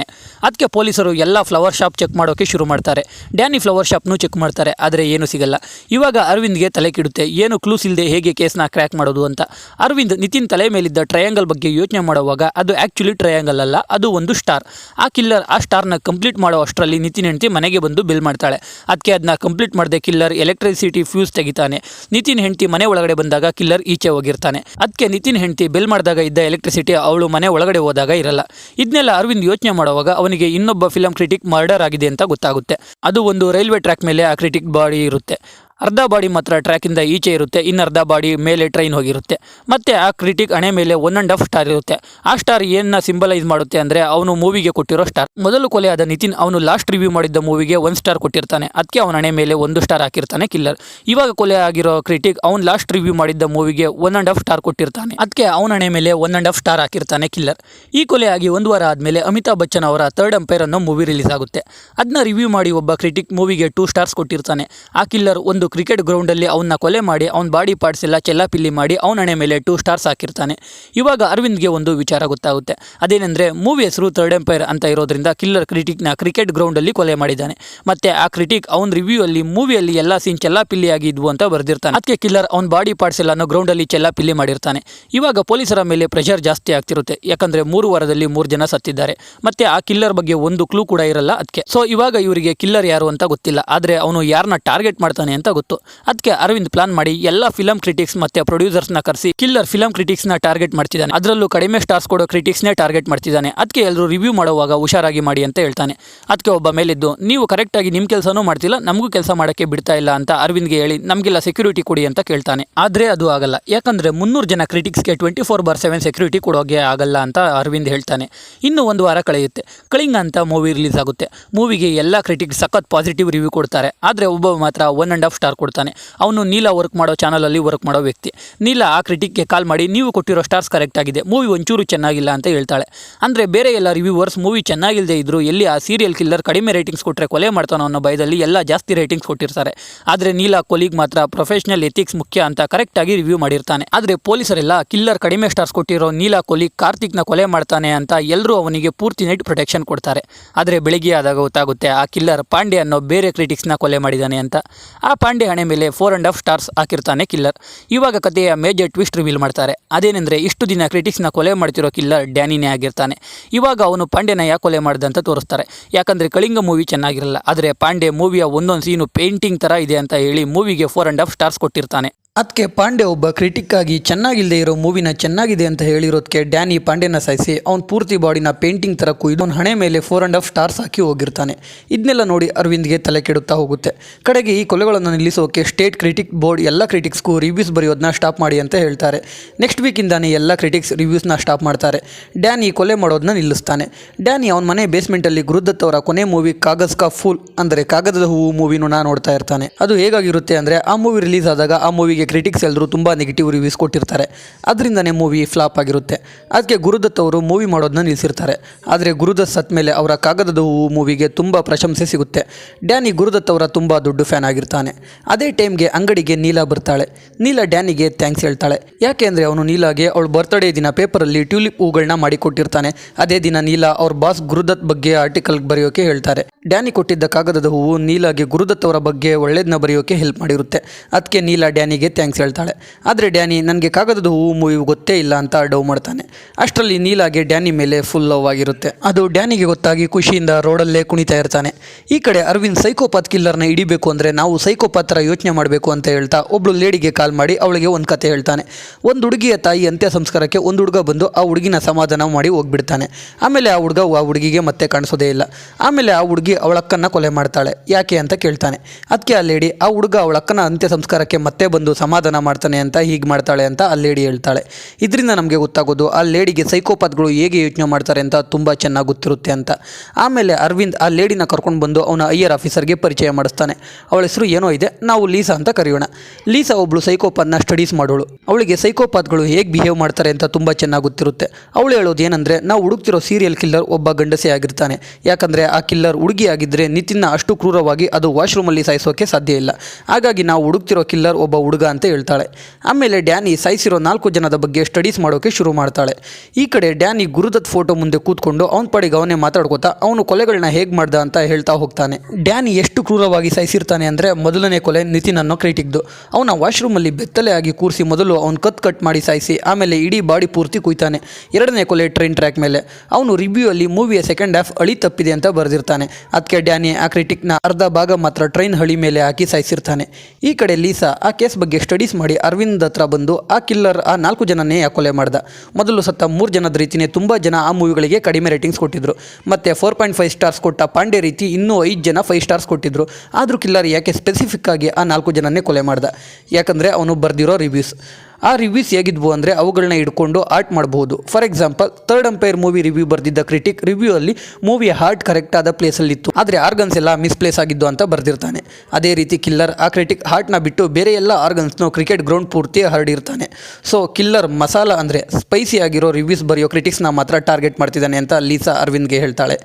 ಅದಕ್ಕೆ ಪೊಲೀಸರು ಎಲ್ಲ ಫ್ಲವರ್ ಶಾಪ್ ಚೆಕ್ ಮಾಡೋಕೆ ಶುರು ಮಾಡ್ತಾರೆ. ಡ್ಯಾನಿ ಫ್ಲವರ್ ಶಾಪ್ನೂ ಚೆಕ್ ಮಾಡ್ತಾರೆ, ಆದರೆ ಏನೂ ಸಿಗಲ್ಲ. ಇವಾಗ ಅರವಿಂದ್ಗೆ ತಲೆ ಕಿಡುತ್ತೆ, ಏನು ಕ್ಲೂಸ್ ಇಲ್ಲದೆ ಹೇಗೆ ಕೇಸ್ನ ಕ್ರ್ಯಾಕ್ ಮಾಡೋದು ಅಂತ. ಅರವಿಂದ್ ನಿತಿನ್ ತಲೆ ಮೇಲಿದ್ದ ಟ್ರಯಾಂಗಲ್ ಬಗ್ಗೆ ಯೋಚನೆ ಮಾಡುವಾಗ ಅದು ಆ್ಯಕ್ಚುಲಿ ಟ್ರಯಾಂಗಲ್ ಅಲ್ಲ, ಅದು ಒಂದು ಸ್ಟಾರ್ ಆ ಕಿಲ್ಲರ್ ಆ ಸ್ಟಾರ್ನ ಕಂಪ್ಲೀಟ್ ಮಾಡೋ ಅಷ್ಟರಲ್ಲಿ ನಿತಿನ್ ಹೆಂಡತಿ ಮನೆಗೆ ಬಂದು ಬಿಲ್ ಮಾಡ್ತಾಳೆ. ಅದಕ್ಕೆ ಅದನ್ನ ಕಂಪ್ಲೀಟ್ ಮಾಡದೆ ಕಿಲ್ಲರ್ ಎಲೆಕ್ಟ್ರಿಸಿಟಿ ಫ್ಯೂಸ್ ತೆಗಿತಾನೆ. ನಿತಿನ್ ಹೆಂಡತಿ ಮನೆ ಒಳಗಡೆ ಬಂದಾಗ ಕಿಲ್ಲರ್ ಈಚೆ ಹೋಗಿರ್ತಾನೆ. ಅದಕ್ಕೆ ನಿತಿನ್ ಹೆಂಡತಿ ಬಿಲ್ ಮಾಡಿದಾಗ ಇದ್ದ ಎಲೆಕ್ಟ್ರಿಸಿಟಿ ಅವಳು ಮನೆ ಒಳಗಡೆ ಹೋದಾಗ ಇರಲ್ಲ. ಇದನ್ನೆಲ್ಲ ಅರವಿಂದ್ ಯೋಚನೆ ಮಾಡುವಾಗ ಅವನಿಗೆ ಇನ್ನೊಬ್ಬ ಫಿಲಂ ಕ್ರಿಟಿಕ್ ಮರ್ಡರ್ ಆಗಿದೆ ಅಂತ ಗೊತ್ತಾಗುತ್ತೆ. ಅದು ಒಂದು ರೈಲ್ವೆ ಟ್ರ್ಯಾಕ್ ಮೇಲೆ ಆ ಕ್ರಿಟಿಕ್ ಬಾಡಿ ಇರುತ್ತೆ. ಅರ್ಧ ಬಾಡಿ ಮಾತ್ರ ಟ್ರ್ಯಾಕಿಂದ ಈಚೆ ಇರುತ್ತೆ, ಇನ್ನು ಅರ್ಧ ಬಾಡಿ ಮೇಲೆ ಟ್ರೈನ್ ಹೋಗಿರುತ್ತೆ. ಮತ್ತೆ ಆ ಕ್ರಿಟಿಕ್ ಹಣೆ ಮೇಲೆ ಒನ್ ಆ್ಯಂಡ್ ಹಾಫ್ ಸ್ಟಾರ್ ಇರುತ್ತೆ. ಆ ಸ್ಟಾರ್ ಏನನ್ನ ಸಿಂಬಲೈಸ್ ಮಾಡುತ್ತೆ ಅಂದರೆ ಅವನು ಮೂವಿಗೆ ಕೊಟ್ಟಿರೋ ಸ್ಟಾರ್ ಮೊದಲು ಕೊಲೆಯಾದ ನಿತಿನ್ ಅವನು ಲಾಸ್ಟ್ ರಿವ್ಯೂ ಮಾಡಿದ್ದ ಮೂವಿಗೆ ಒನ್ ಸ್ಟಾರ್ ಕೊಟ್ಟಿರ್ತಾನೆ. ಅದಕ್ಕೆ ಅವನ ಹಣೆ ಮೇಲೆ ಒಂದು ಸ್ಟಾರ್ ಹಾಕಿರ್ತಾನೆ ಕಿಲ್ಲರ್ ಇವಾಗ ಕೊಲೆ ಆಗಿರೋ ಕ್ರಿಟಿಕ್ ಅವ್ನು ಲಾಸ್ಟ್ ರಿವ್ಯೂ ಮಾಡಿದ್ದ ಮೂವಿಗೆ ಒನ್ ಆ್ಯಂಡ್ ಹಾಫ್ ಸ್ಟಾರ್ ಕೊಟ್ಟಿರ್ತಾನೆ. ಅದಕ್ಕೆ ಅವನ ಹಣೆ ಮೇಲೆ ಒನ್ ಆ್ಯಂಡ್ ಹಾಫ್ ಸ್ಟಾರ್ ಹಾಕಿರ್ತಾನೆ ಕಿಲ್ಲರ್ ಈ ಕೊಲೆ ಆಗಿ ಒಂದು ವಾರ ಆದಮೇಲೆ ಅಮಿತಾಬ್ ಬಚ್ಚನ್ ಅವರ ಥರ್ಡ್ ಅಂಪೈರ್ ಅನ್ನೋ ಮೂವಿ ರಿಲೀಸ್ ಆಗುತ್ತೆ. ಅದನ್ನ ರಿವ್ಯೂ ಮಾಡಿ ಒಬ್ಬ ಕ್ರಿಟಿಕ್ ಮೂವಿಗೆ ಟೂ ಸ್ಟಾರ್ಸ್ ಕೊಟ್ಟಿರ್ತಾನೆ. ಆ ಕಿಲ್ಲರ್ ಒಂದು ಕ್ರಿಕೆಟ್ ಗ್ರೌಂಡಲ್ಲಿ ಅವನ್ನ ಕೊಲೆ ಮಾಡಿ, ಅವ್ನ ಬಾಡಿ ಪಾರ್ಟ್ಸ್ ಎಲ್ಲ ಚೆಲ್ಲಾಪಿಲ್ಲಿ ಮಾಡಿ ಅವನ ಹಣೆ ಮೇಲೆ ಟೂ ಸ್ಟಾರ್ಸ್ ಹಾಕಿರ್ತಾನೆ. ಇವಾಗ ಅರವಿಂದ್ಗೆ ಒಂದು ವಿಚಾರ ಗೊತ್ತಾಗುತ್ತೆ. ಅದೇನೆಂದರೆ ಮೂವಿ ಹೆಸರು ಥರ್ಡ್ ಎಂಪೈರ್ ಅಂತ ಇರೋದ್ರಿಂದ ಕಿಲ್ಲರ್ ಕ್ರಿಟಿಕ್ನ ಕ್ರಿಕೆಟ್ ಗ್ರೌಂಡಲ್ಲಿ ಕೊಲೆ ಮಾಡಿದ್ದಾನೆ. ಮತ್ತೆ ಆ ಕ್ರಿಟಿಕ್ ಅವ್ನ ರಿವ್ಯೂ ಅಲ್ಲಿ ಮೂವಿಯಲ್ಲಿ ಎಲ್ಲ ಸೀನ್ ಚೆಲ್ಲಾಪಿಲ್ಲಿ ಆಗಿದ್ವು ಅಂತ ಬರೆದಿರ್ತಾನೆ. ಅದಕ್ಕೆ ಕಿಲ್ಲರ್ ಅವ್ನ ಬಾಡಿ ಪಾರ್ಟ್ಸ್ ಎಲ್ಲ ಗ್ರೌಂಡಲ್ಲಿ ಚೆಲ್ಲಾಪಿಲ್ಲಿ ಮಾಡಿರ್ತಾನೆ. ಇವಾಗ ಪೊಲೀಸರ ಮೇಲೆ ಪ್ರೆಷರ್ ಜಾಸ್ತಿ ಆಗ್ತಿರುತ್ತೆ. ಯಾಕಂದ್ರೆ ಮೂರು ವಾರದಲ್ಲಿ ಮೂರು ಜನ ಸತ್ತಿದ್ದಾರೆ. ಮತ್ತೆ ಆ ಕಿಲ್ಲರ್ ಬಗ್ಗೆ ಒಂದು ಕ್ಲೂ ಕೂಡ ಇರಲ್ಲ ಅದಕ್ಕೆ ಸೊ ಇವಾಗ ಇವರಿಗೆ ಕಿಲ್ಲರ್ ಯಾರು ಅಂತ ಗೊತ್ತಿಲ್ಲ. ಆದರೆ ಅವನು ಯಾರನ್ನ ಟಾರ್ಗೆಟ್ ಮಾಡ್ತಾನೆ ಅಂತ ಗೊತ್ತು ಅದಕ್ಕೆ ಅರವಿಂದ್ ಪ್ಲಾನ್ ಮಾಡಿ ಎಲ್ಲ ಫಿಲಂ ಕ್ರಿಟಿಕ್ಸ್ ಮತ್ತೆ ಪ್ರೊಡ್ಯೂಸರ್ಸ್ನ ಕರೆಸಿ ಕಿಲ್ಲರ್ ಫಿಲಂ ಕ್ರಿಟಿಕ್ಸ್ನ ಟಾರ್ಗೆಟ್ ಮಾಡ್ತಿದ್ದಾನೆ ಅದರಲ್ಲೂ ಕಡಿಮೆ ಸ್ಟಾರ್ಸ್ ಕೊಡೋ ಕ್ರಿಟಿಕ್ಸ್ನೇ ಟಾರ್ಗೆಟ್ ಮಾಡ್ತಿದ್ದಾನೆ ಅದಕ್ಕೆ ಎಲ್ಲರೂ ರಿವ್ಯೂ ಮಾಡುವಾಗ ಹುಷಾರಾಗಿ ಮಾಡಿ ಅಂತ ಹೇಳ್ತಾನೆ. ಅದಕ್ಕೆ ಒಬ್ಬ ಮೇಲಿದ್ದು, ನೀವು ಕರೆಕ್ಟಾಗಿ ನಿಮ್ಮ ಕೆಲಸನೂ ಮಾಡ್ತಿಲ್ಲ, ನಮಗೂ ಕೆಲಸ ಮಾಡೋಕ್ಕೆ ಬಿಡ್ತಾ ಇಲ್ಲ ಅಂತ ಅರವಿಂದ್ಗೆ ಹೇಳಿ, ನಮಗೆಲ್ಲ ಸೆಕ್ಯೂರಿಟಿ ಕೊಡಿ ಅಂತ ಕೇಳ್ತಾನೆ. ಆದರೆ ಅದು ಆಗಲ್ಲ. ಯಾಕಂದ್ರೆ ಮುನ್ನೂರು ಜನ ಕ್ರಿಟಿಕ್ಸ್ಗೆ twenty four by seven security ಕೊಡೋಗೆ ಆಗಲ್ಲ ಅಂತ ಅರವಿಂದ್ ಹೇಳ್ತಾನೆ. ಇನ್ನು ಒಂದು ವಾರ ಕಳೆಯುತ್ತೆ. ಕಳಿಂಗ ಅಂತ ಮೂವಿ ರಿಲೀಸ್ ಆಗುತ್ತೆ. ಮೂವಿಗೆ ಎಲ್ಲ ಕ್ರಿಟಿಕ್ಸ್ ಸಖತ್ ಪಾಸಿಟಿವ್ ರಿವ್ಯೂ ಕೊಡ್ತಾರೆ. ಆದರೆ ಒಬ್ಬ ಮಾತ್ರ ಒನ್ ಆ್ಯಂಡ್ ಹಾಫ್ ಸ್ಟಾರ್ ಕೊಡ್ತಾನೆ. ಅವನು ನೀಲ ವರ್ಕ್ ಮಾಡೋ ಚಾನಲಲ್ಲಿ ವರ್ಕ್ ಮಾಡೋ ವ್ಯಕ್ತಿ. ನೀಲ ಆ ಕ್ರಿಟಿಕ್ಗೆ ಕಾಲ್ ಮಾಡಿ, ನೀವು ಕೊಟ್ಟಿರೋ ಸ್ಟಾರ್ಸ್ ಕರೆಕ್ಟ್ ಆಗಿದೆ. ಮೂವಿ ಒಂಚೂರು ಚೆನ್ನಾಗಿಲ್ಲ ಅಂತ ಹೇಳ್ತಾಳೆ. ಅಂದರೆ ಬೇರೆ ಎಲ್ಲ ರಿವ್ಯೂವರ್ಸ್ ಮೂವಿ ಚೆನ್ನಾಗಿಲ್ಲದೆ ಇದ್ದರೂ ಎಲ್ಲಿ ಆ ಸೀರಿಯಲ್ ಕಿಲ್ಲರ್ ಕಡಿಮೆ ರೇಟಿಂಗ್ಸ್ ಕೊಟ್ಟರೆ ಕೊಲೆ ಮಾಡ್ತಾನೋ ಅನ್ನೋ ಭಯದಲ್ಲಿ ಎಲ್ಲ ಜಾಸ್ತಿ ರೇಟಿಂಗ್ಸ್ ಕೊಟ್ಟಿರ್ತಾರೆ. ಆದರೆ ನೀಲ ಕೊಲಿಗ್ ಮಾತ್ರ ಪ್ರೊಫೆಷನಲ್ ಎಥಿಕ್ಸ್ ಮುಖ್ಯ ಅಂತ ಕರೆಕ್ಟಾಗಿ ರಿವ್ಯೂ ಮಾಡಿರ್ತಾನೆ. ಆದರೆ ಪೊಲೀಸರೆಲ್ಲ ಕಿಲ್ಲರ್ ಕಡಿಮೆ ಸ್ಟಾರ್ಸ್ ಕೊಟ್ಟಿರೋ ನೀಲ ಕೊಲಿಗ್ ಕಾರ್ತಿಕ್ನ ಕೊಲೆ ಮಾಡ್ತಾನೆ ಅಂತ ಎಲ್ಲರೂ ಅವನಿಗೆ ಪೂರ್ತಿ ನೈಟ್ ಪ್ರೊಟೆಕ್ಷನ್ ಕೊಡ್ತಾರೆ. ಆದರೆ ಬೆಳಿಗ್ಗೆ ಆದಾಗ ಗೊತ್ತಾಗುತ್ತೆ ಆ ಕಿಲ್ಲರ್ ಪಾಂಡೆ ಅನ್ನೋ ಬೇರೆ ಕ್ರಿಟಿಕ್ಸ್ನ ಕೊಲೆ ಮಾಡಿದ್ದಾನೆ ಅಂತ. ಆ ಪಾಂಡೆ ಹಣೆ ಮೇಲೆ ಫೋರ್ ಆ್ಯಂಡ್ ಹಾಫ್ ಸ್ಟಾರ್ಸ್ ಹಾಕಿರ್ತಾನೆ ಕಿಲ್ಲರ್ ಇವಾಗ ಕಥೆಯ ಮೇಜರ್ ಟ್ವಿಸ್ಟ್ ರಿವೀಲ್ ಮಾಡ್ತಾರೆ. ಅದೇನೆಂದರೆ ಇಷ್ಟು ದಿನ ಕ್ರಿಟಿಕ್ಸ್ನ ಕೊಲೆ ಮಾಡ್ತಿರೋ ಕಿಲ್ಲರ್ ಡ್ಯಾನಿನೇ ಆಗಿರ್ತಾನೆ. ಇವಾಗ ಅವನು ಪಾಂಡೆನ ಯಾಕೆ ಕೊಲೆ ಮಾಡಿದೆ ಅಂತ ತೋರಿಸ್ತಾರೆ. ಯಾಕಂದರೆ ಕಳಿಂಗ ಮೂವಿ ಚೆನ್ನಾಗಿರಲ್ಲ. ಆದರೆ ಪಾಂಡೆ ಮೂವಿಯ ಒಂದೊಂದು ಸೀನು ಪೇಂಟಿಂಗ್ ಥರ ಇದೆ ಅಂತ ಹೇಳಿ ಮೂವಿಗೆ ಫೋರ್ ಆ್ಯಂಡ್ ಹಾಫ್ ಸ್ಟಾರ್ಸ್ ಕೊಟ್ಟಿರ್ತಾನೆ. ಅದಕ್ಕೆ ಪಾಂಡೆ ಒಬ್ಬ ಕ್ರಿಟಿಕ್ ಆಗಿ ಚೆನ್ನಾಗಿಲ್ಲದೆ ಇರೋ ಮೂವಿನ ಚೆನ್ನಾಗಿದೆ ಅಂತ ಹೇಳಿರೋದಕ್ಕೆ ಡ್ಯಾನಿ ಪಾಂಡೆನ ಸಾಯಿಸಿ ಅವ್ನ ಪೂರ್ತಿ ಬಾಡಿನ ಪೇಂಟಿಂಗ್ ಥರ ಕುಯ್ದು ಅವ್ನ ಹಣೆ ಮೇಲೆ ಫೋರ್ ಆ್ಯಂಡ್ ಹಾಫ್ ಸ್ಟಾರ್ಸ್ ಹಾಕಿ ಹೋಗಿರ್ತಾನೆ. ಇದನ್ನೆಲ್ಲ ನೋಡಿ ಅರವಿಂದ್ಗೆ ತಲೆ ಕೆಡುತ್ತಾ ಹೋಗುತ್ತೆ. ಕಡೆಗೆ ಈ ಕೊಲೆಗಳನ್ನು ನಿಲ್ಲಿಸೋಕೆ ಸ್ಟೇಟ್ ಕ್ರಿಟಿಕ್ ಬೋರ್ಡ್ ಎಲ್ಲ ಕ್ರಿಟಿಕ್ಸ್ಗೂ ರಿವ್ಯೂಸ್ ಬರೆಯೋದನ್ನ ಸ್ಟಾಪ್ ಮಾಡಿ ಅಂತ ಹೇಳ್ತಾರೆ. ನೆಕ್ಸ್ಟ್ ವೀಕಿಂದಾನೆ ಎಲ್ಲ ಕ್ರಿಟಿಕ್ಸ್ ರಿವ್ಯೂಸ್ನ ಸ್ಟಾಪ್ ಮಾಡ್ತಾರೆ. ಡ್ಯಾನಿ ಕೊಲೆ ಮಾಡೋದನ್ನ ನಿಲ್ಲಿಸ್ತಾನೆ. ಡ್ಯಾನಿ ಅವನ ಮನೆ ಬೇಸ್ಮೆಂಟಲ್ಲಿ ಗುರುದತ್ ಅವರ ಕೊನೆ ಮೂವಿ ಕಾಗಜ್ ಕಾ ಫುಲ್ ಅಂದರೆ ಕಾಗದದ ಹೂವು ಮೂವಿನೂ ನೋಡ್ತಾ ಇರ್ತಾನೆ. ಅದು ಹೇಗಾಗಿರುತ್ತೆ ಅಂದರೆ ಆ ಮೂವಿ ರಿಲೀಸ್ ಆದಾಗ ಆ ಮೂವಿಗೆ ಕ್ರಿಟಿಕ್ಸ್ ಎಲ್ಲರೂ ತುಂಬ ನೆಗೆಟಿವ್ ರಿವ್ಯೂಸ್ ಕೊಟ್ಟಿರ್ತಾರೆ. ಅದರಿಂದನೇ ಮೂವಿ ಫ್ಲಾಪ್ ಆಗಿರುತ್ತೆ. ಅದಕ್ಕೆ ಗುರುದತ್ ಅವರು ಮೂವಿ ಮಾಡೋದನ್ನ ನಿಲ್ಲಿಸಿರ್ತಾರೆ ಆದರೆ ಗುರುದತ್ ಸತ್ ಮೇಲೆ ಅವರ ಕಾಗದದ ಹೂವು ಮೂವಿಗೆ ತುಂಬ ಪ್ರಶಂಸೆ ಸಿಗುತ್ತೆ. ಡ್ಯಾನಿ ಗುರುದತ್ ಅವರ ತುಂಬ ದೊಡ್ಡ ಫ್ಯಾನ್ ಆಗಿರ್ತಾನೆ. ಅದೇ ಟೈಮ್ಗೆ ಅಂಗಡಿಗೆ ನೀಲಾ ಬರ್ತಾಳೆ. ನೀಲಾ ಡ್ಯಾನಿಗೆ ಥ್ಯಾಂಕ್ಸ್ ಹೇಳ್ತಾಳೆ. ಯಾಕೆ ಅಂದರೆ ಅವನು ನೀಲಾಗೆ ಅವಳ ಬರ್ತ್ಡೇ ದಿನ ಪೇಪರಲ್ಲಿ ಟ್ಯೂಲಿಪ್ ಹೂಗಳನ್ನ ಮಾಡಿಕೊಟ್ಟಿರ್ತಾನೆ. ಅದೇ ದಿನ ನೀಲಾ ಅವ್ರ ಬಾಸ್ ಗುರುದತ್ ಬಗ್ಗೆ ಆರ್ಟಿಕಲ್ ಬರೆಯೋಕೆ ಹೇಳ್ತಾರೆ. ಡ್ಯಾನಿ ಕೊಟ್ಟಿದ್ದ ಕಾಗದದ ಹೂವು ನೀಲಾಗೆ ಗುರುದತ್ತವರ ಬಗ್ಗೆ ಒಳ್ಳೇದನ್ನ ಬರೆಯೋಕೆ ಹೆಲ್ಪ್ ಮಾಡಿರುತ್ತೆ. ಅದಕ್ಕೆ ನೀಲಾ ಡ್ಯಾನಿಗೆ ಥ್ಯಾಂಕ್ಸ್ ಹೇಳ್ತಾಳೆ. ಆದರೆ ಡ್ಯಾನಿ, ನನಗೆ ಕಾಗದದ ಹೂವು ಮೂವಿ ಗೊತ್ತೇ ಇಲ್ಲ ಅಂತ ಡೌ ಮಾಡ್ತಾನೆ. ಅಷ್ಟರಲ್ಲಿ ನೀಲಾಗೆ ಡ್ಯಾನಿ ಮೇಲೆ ಫುಲ್ ಲವ್ ಆಗಿರುತ್ತೆ. ಅದು ಡ್ಯಾನಿಗೆ ಗೊತ್ತಾಗಿ ಖುಷಿಯಿಂದ ರೋಡಲ್ಲೇ ಕುಣಿತಾ ಇರ್ತಾನೆ. ಈ ಕಡೆ ಅರವಿಂದ್ ಸೈಕೋಪಾತ್ ಕಿಲ್ಲರ್ನ ಹಿಡಿಬೇಕು ಅಂದರೆ ನಾವು ಸೈಕೋಪಾತ್ ಥರ ಯೋಚನೆ ಮಾಡಬೇಕು ಅಂತ ಹೇಳ್ತಾ ಒಬ್ಳು ಲೇಡಿಗೆ ಕಾಲ್ ಮಾಡಿ ಅವಳಿಗೆ ಒಂದು ಕತೆ ಹೇಳ್ತಾನೆ. ಒಂದು ಹುಡುಗಿಯ ತಾಯಿ ಅಂತ್ಯ ಸಂಸ್ಕಾರಕ್ಕೆ ಒಂದು ಹುಡುಗ ಬಂದು ಆ ಹುಡುಗಿನ ಸಮಾಧಾನ ಮಾಡಿ ಹೋಗ್ಬಿಡ್ತಾನೆ. ಆಮೇಲೆ ಆ ಹುಡುಗ ಆ ಹುಡುಗಿಗೆ ಮತ್ತೆ ಕಾಣಿಸೋದೇ ಇಲ್ಲ. ಆಮೇಲೆ ಆ ಹುಡುಗಿ ಹುಡುಗಿ ಅವಳ ಅಕ್ಕನ್ನ ಕೊಲೆ ಮಾಡ್ತಾಳೆ. ಯಾಕೆ ಅಂತ ಕೇಳ್ತಾನೆ. ಅದಕ್ಕೆ ಆ ಲೇಡಿ ಆ ಹುಡುಗ ಅವಳ ಅಕ್ಕನ ಅಂತ್ಯ ಸಂಸ್ಕಾರಕ್ಕೆ ಮತ್ತೆ ಬಂದು ಸಮಾಧಾನ ಮಾಡ್ತಾನೆ ಅಂತ ಹೀಗೆ ಮಾಡ್ತಾಳೆ ಅಂತ ಆ ಲೇಡಿ ಹೇಳ್ತಾಳೆ. ಇದರಿಂದ ನಮಗೆ ಗೊತ್ತಾಗೋದು, ಆ ಲೇಡಿಗೆ ಸೈಕೋಪಾತ್ಗಳು ಹೇಗೆ ಯೋಚನೆ ಮಾಡ್ತಾರೆ ಅಂತ ತುಂಬ ಚೆನ್ನಾಗಿ ಗೊತ್ತಿರುತ್ತೆ ಅಂತ. ಆಮೇಲೆ ಅರವಿಂದ್ ಆ ಲೇಡಿನ ಕರ್ಕೊಂಡು ಬಂದು ಅವನ ಐಯರ್ ಆಫೀಸರ್ಗೆ ಪರಿಚಯ ಮಾಡಿಸ್ತಾನೆ. ಅವಳ ಹೆಸರು ಏನೋ ಇದೆ, ನಾವು ಲೀಸಾ ಅಂತ ಕರೆಯೋಣ. ಲೀಸಾ ಒಬ್ಳು ಸೈಕೋಪಾತ್ನ ಸ್ಟಡೀಸ್ ಮಾಡೋಳು. ಅವಳಿಗೆ ಸೈಕೋಪಾತ್ಗಳು ಹೇಗೆ ಬಿಹೇವ್ ಮಾಡ್ತಾರೆ ಅಂತ ತುಂಬ ಚೆನ್ನಾಗಿ ಗೊತ್ತಿರುತ್ತೆ. ಅವಳು ಹೇಳೋದು ಏನಂದರೆ ನಾವು ಹುಡುಕ್ತಿರೋ ಸೀರಿಯಲ್ ಕಿಲ್ಲರ್ ಒಬ್ಬ ಗಂಡಸೆ ಆಗಿರ್ತಾನೆ. ಯಾಕಂದರೆ ಆ ಕಿಲ್ಲರ್ ಹುಡುಗಿ ಆಗಿದ್ದರೆ ನಿತಿನ್ನ ಅಷ್ಟು ಕ್ರೂರವಾಗಿ ಅದು ವಾಶ್ರೂಮಲ್ಲಿ ಸಾಯಿಸೋಕೆ ಸಾಧ್ಯ ಇಲ್ಲ. ಹಾಗಾಗಿ ನಾವು ಹುಡುಕ್ತಿರೋ ಕಿಲ್ಲರ್ ಒಬ್ಬ ಹುಡುಗ ಅಂತ ಹೇಳ್ತಾಳೆ. ಆಮೇಲೆ ಡ್ಯಾನಿ ಸಾಯಿಸಿರೋ ನಾಲ್ಕು ಜನದ ಬಗ್ಗೆ ಸ್ಟಡೀಸ್ ಮಾಡೋಕೆ ಶುರು ಮಾಡ್ತಾಳೆ. ಈ ಕಡೆ ಡ್ಯಾನಿ ಗುರುದತ್ ಫೋಟೋ ಮುಂದೆ ಕೂತ್ಕೊಂಡು ಅವನ ಪಡೆಗೆ ಅವನೇ ಮಾತಾಡ್ಕೋತಾ, ಅವನು ಕೊಲೆಗಳನ್ನ ಹೇಗೆ ಮಾಡ್ದ ಅಂತ ಹೇಳ್ತಾ ಹೋಗ್ತಾನೆ. ಡ್ಯಾನಿ ಎಷ್ಟು ಕ್ರೂರವಾಗಿ ಸಾಯಿಸಿರ್ತಾನೆ ಅಂದರೆ ಮೊದಲನೇ ಕೊಲೆ ನಿತಿನ್ ಅನ್ನೋ ಕ್ರಿಟಿಕ್ದು ಅವನ ವಾಶ್ರೂಮಲ್ಲಿ ಬೆತ್ತಲೆ ಆಗಿ ಕೂರಿಸಿ ಮೊದಲು ಅವ್ನು ಕತ್ ಕಟ್ ಮಾಡಿ ಸಾಯಿಸಿ, ಆಮೇಲೆ ಇಡೀ ಬಾಡಿ ಪೂರ್ತಿ ಕುಯ್ತಾನೆ. ಎರಡನೇ ಕೊಲೆ ಟ್ರೈನ್ ಟ್ರ್ಯಾಕ್ ಮೇಲೆ. ಅವನು ರಿವ್ಯೂ ಅಲ್ಲಿ ಮೂವಿಯ ಸೆಕೆಂಡ್ ಹಾಫ್ ಅಳಿ ತಪ್ಪಿದೆ ಅಂತ ಬರೆದಿರ್ತಾನೆ. ಅದಕ್ಕೆ ಡ್ಯಾನಿ ಆ ಕ್ರಿಟಿಕ್ನ ಅರ್ಧ ಭಾಗ ಮಾತ್ರ ಟ್ರೈನ್ ಹಳಿ ಮೇಲೆ ಹಾಕಿ ಸಾಯಿಸಿರ್ತಾನೆ. ಈ ಕಡೆ ಲೀಸಾ ಆ ಕೇಸ್ ಬಗ್ಗೆ ಸ್ಟಡೀಸ್ ಮಾಡಿ ಅರವಿಂದ್ ಹತ್ರ ಬಂದು ಆ ಕಿಲ್ಲರ್ ಆ ನಾಲ್ಕು ಜನನೇ ಕೊಲೆ ಮಾಡ್ದ. ಮೊದಲು ಸತ್ತ ಮೂರು ಜನದ ರೀತಿಯೇ ತುಂಬ ಜನ ಆ ಮೂವಿಗಳಿಗೆ ಕಡಿಮೆ ರೇಟಿಂಗ್ಸ್ ಕೊಟ್ಟಿದ್ರು. ಮತ್ತೆ ಫೋರ್ ಪಾಯಿಂಟ್ ಫೈವ್ ಸ್ಟಾರ್ಸ್ ಕೊಟ್ಟ ಪಾಂಡೆ ರೀತಿ ಇನ್ನೂ ಐದು ಜನ ಫೈವ್ ಸ್ಟಾರ್ಸ್ ಕೊಟ್ಟಿದ್ರು. ಆದರೂ ಕಿಲ್ಲರ್ ಯಾಕೆ ಸ್ಪೆಸಿಫಿಕ್ ಆಗಿ ಆ ನಾಲ್ಕು ಜನನೇ ಕೊಲೆ ಮಾಡ್ದ? ಯಾಕಂದರೆ ಅವನು ಬರೆದಿರೋ ರಿವ್ಯೂಸ್ ಆ ರಿವ್ಯೂಸ್ ಹೇಗಿದ್ವು ಅಂದರೆ ಅವುಗಳನ್ನ ಇಟ್ಕೊಂಡು ಆರ್ಟ್ ಮಾಡಬಹುದು. For example third umpire movie review ಬರೆದಿದ್ದ ಕ್ರಿಟಿಕ್ ರಿವ್ಯೂ ಅಲ್ಲಿ ಮೂವಿಯ ಹಾರ್ಟ್ ಕರೆಕ್ಟ್ ಆದ ಪ್ಲೇಸಲ್ಲಿತ್ತು ಆದರೆ ಆರ್ಗನ್ಸ್ ಎಲ್ಲ ಮಿಸ್ಪ್ಲೇಸ್ ಆಗಿದ್ದು ಅಂತ ಬರೆದಿರ್ತಾನೆ. ಅದೇ ರೀತಿ ಕಿಲ್ಲರ್ ಆ ಕ್ರಿಟಿಕ್ ಹಾರ್ಟ್ನ ಬಿಟ್ಟು ಬೇರೆ ಎಲ್ಲ ಆರ್ಗನ್ಸ್ನೂ ಕ್ರಿಕೆಟ್ ಗ್ರೌಂಡ್ ಪೂರ್ತಿ ಹರಡಿರ್ತಾನೆ. ಸೊ ಕಿಲ್ಲರ್ ಮಸಾಲ ಅಂದರೆ ಸ್ಪೈಸಿ ಆಗಿರೋ ರಿವ್ಯೂಸ್ ಬರೆಯೋ ಕ್ರಿಟಿಕ್ಸ್ನ ಮಾತ್ರ ಟಾರ್ಗೆಟ್ ಮಾಡ್ತಿದ್ದಾನೆ ಅಂತ ಲೀಸಾ ಅರವಿಂದ್ಗೆ ಹೇಳ್ತಾಳೆ.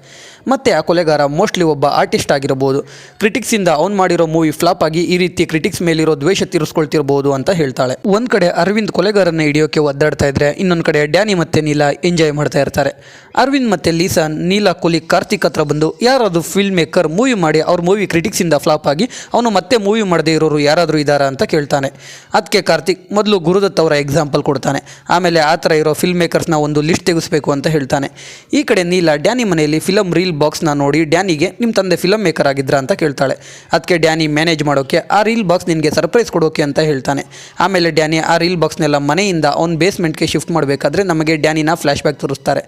ಮತ್ತು ಆ ಕೊಲೆಗಾರ ಮೋಸ್ಟ್ಲಿ ಒಬ್ಬ ಆರ್ಟಿಸ್ಟ್ ಆಗಿರಬಹುದು ಕ್ರಿಟಿಕ್ಸಿಂದ ಅವ್ನು ಮಾಡಿರೋ ಮೂವಿ ಫ್ಲಾಪ್ ಆಗಿ ಈ ರೀತಿ ಕ್ರಿಟಿಕ್ಸ್ ಮೇಲಿರೋ ದ್ವೇಷ ತೀರಿಸ್ಕೊಳ್ತಿರ್ಬೋದು ಅಂತ ಹೇಳ್ತಾಳೆ. ಒಂದು ಕಡೆ ಅರವಿಂದ್ ಕೊಲೆಗಾರನ ಹಿಡಿಯೋಕೆ ಒದ್ದಾಡ್ತಾ ಇದ್ರೆ ಇನ್ನೊಂದು ಕಡೆ ಡ್ಯಾನಿ ಮತ್ತೆ ನೀಲ ಎಂಜಾಯ್ ಮಾಡ್ತಾ ಇರ್ತಾರೆ. ಅರವಿಂದ್ ಮತ್ತು ಲೀಸಾ, ನೀಲಾ ಕೊಲಿ ಕಾರ್ತಿಕ್ ಹತ್ರ ಬಂದು ಯಾರಾದರೂ ಫಿಲ್ಮ್ ಮೇಕರ್ ಮೂವಿ ಮಾಡಿ ಅವ್ರ ಮೂವಿ ಕ್ರಿಟಿಕ್ಸಿಂದ ಫ್ಲಾಪ್ ಆಗಿ ಅವನು ಮತ್ತೆ ಮೂವಿ ಮಾಡದೇ ಇರೋರು ಯಾರಾದರೂ ಇದ್ದಾರಾ ಅಂತ ಕೇಳ್ತಾನೆ. ಅದಕ್ಕೆ ಕಾರ್ತಿಕ್ ಮೊದಲು ಗುರುದತ್ ಅವರ ಎಕ್ಸಾಂಪಲ್ ಕೊಡ್ತಾನೆ. ಆಮೇಲೆ ಆ ಥರ ಇರೋ ಫಿಲ್ಮ್ ಮೇಕರ್ಸ್ನ ಒಂದು ಲಿಸ್ಟ್ ತೆಗೆಸಬೇಕು ಅಂತ ಹೇಳ್ತಾನೆ. ಈ ಕಡೆ ನೀಲಾ ಡ್ಯಾನಿ ಮನೆಯಲ್ಲಿ ಫಿಲಮ್ ರೀಲ್ ಬಾಕ್ಸ್ನ ನೋಡಿ ಡ್ಯಾನಿಗೆ ನಿಮ್ಮ ತಂದೆ ಫಿಲಮ್ ಮೇಕರ್ ಆಗಿದ್ರಾ ಅಂತ ಕೇಳ್ತಾಳೆ. ಅದಕ್ಕೆ ಡ್ಯಾನಿ ಮ್ಯಾನೇಜ್ ಮಾಡೋಕ್ಕೆ ಆ ರೀಲ್ ಬಾಕ್ಸ್ ನಿನಗೆ ಸರ್ಪ್ರೈಸ್ ಕೊಡೋಕೆ ಅಂತ ಹೇಳ್ತಾನೆ. ಆಮೇಲೆ ಡ್ಯಾನಿ ಆ ರೀಲ್ ಬಾಕ್ಸ್ನೆಲ್ಲ ಮನೆಯಿಂದ ಅವ್ನ ಬೇಸ್ಮೆಂಟ್ಗೆ ಶಿಫ್ಟ್ ಮಾಡಬೇಕಾದ್ರೆ ನಮಗೆ ಡ್ಯಾನಿನ ಫ್ಲ್ಯಾಶ್ ಬ್ಯಾಕ್ ತೋರಿಸ್ತಾರೆ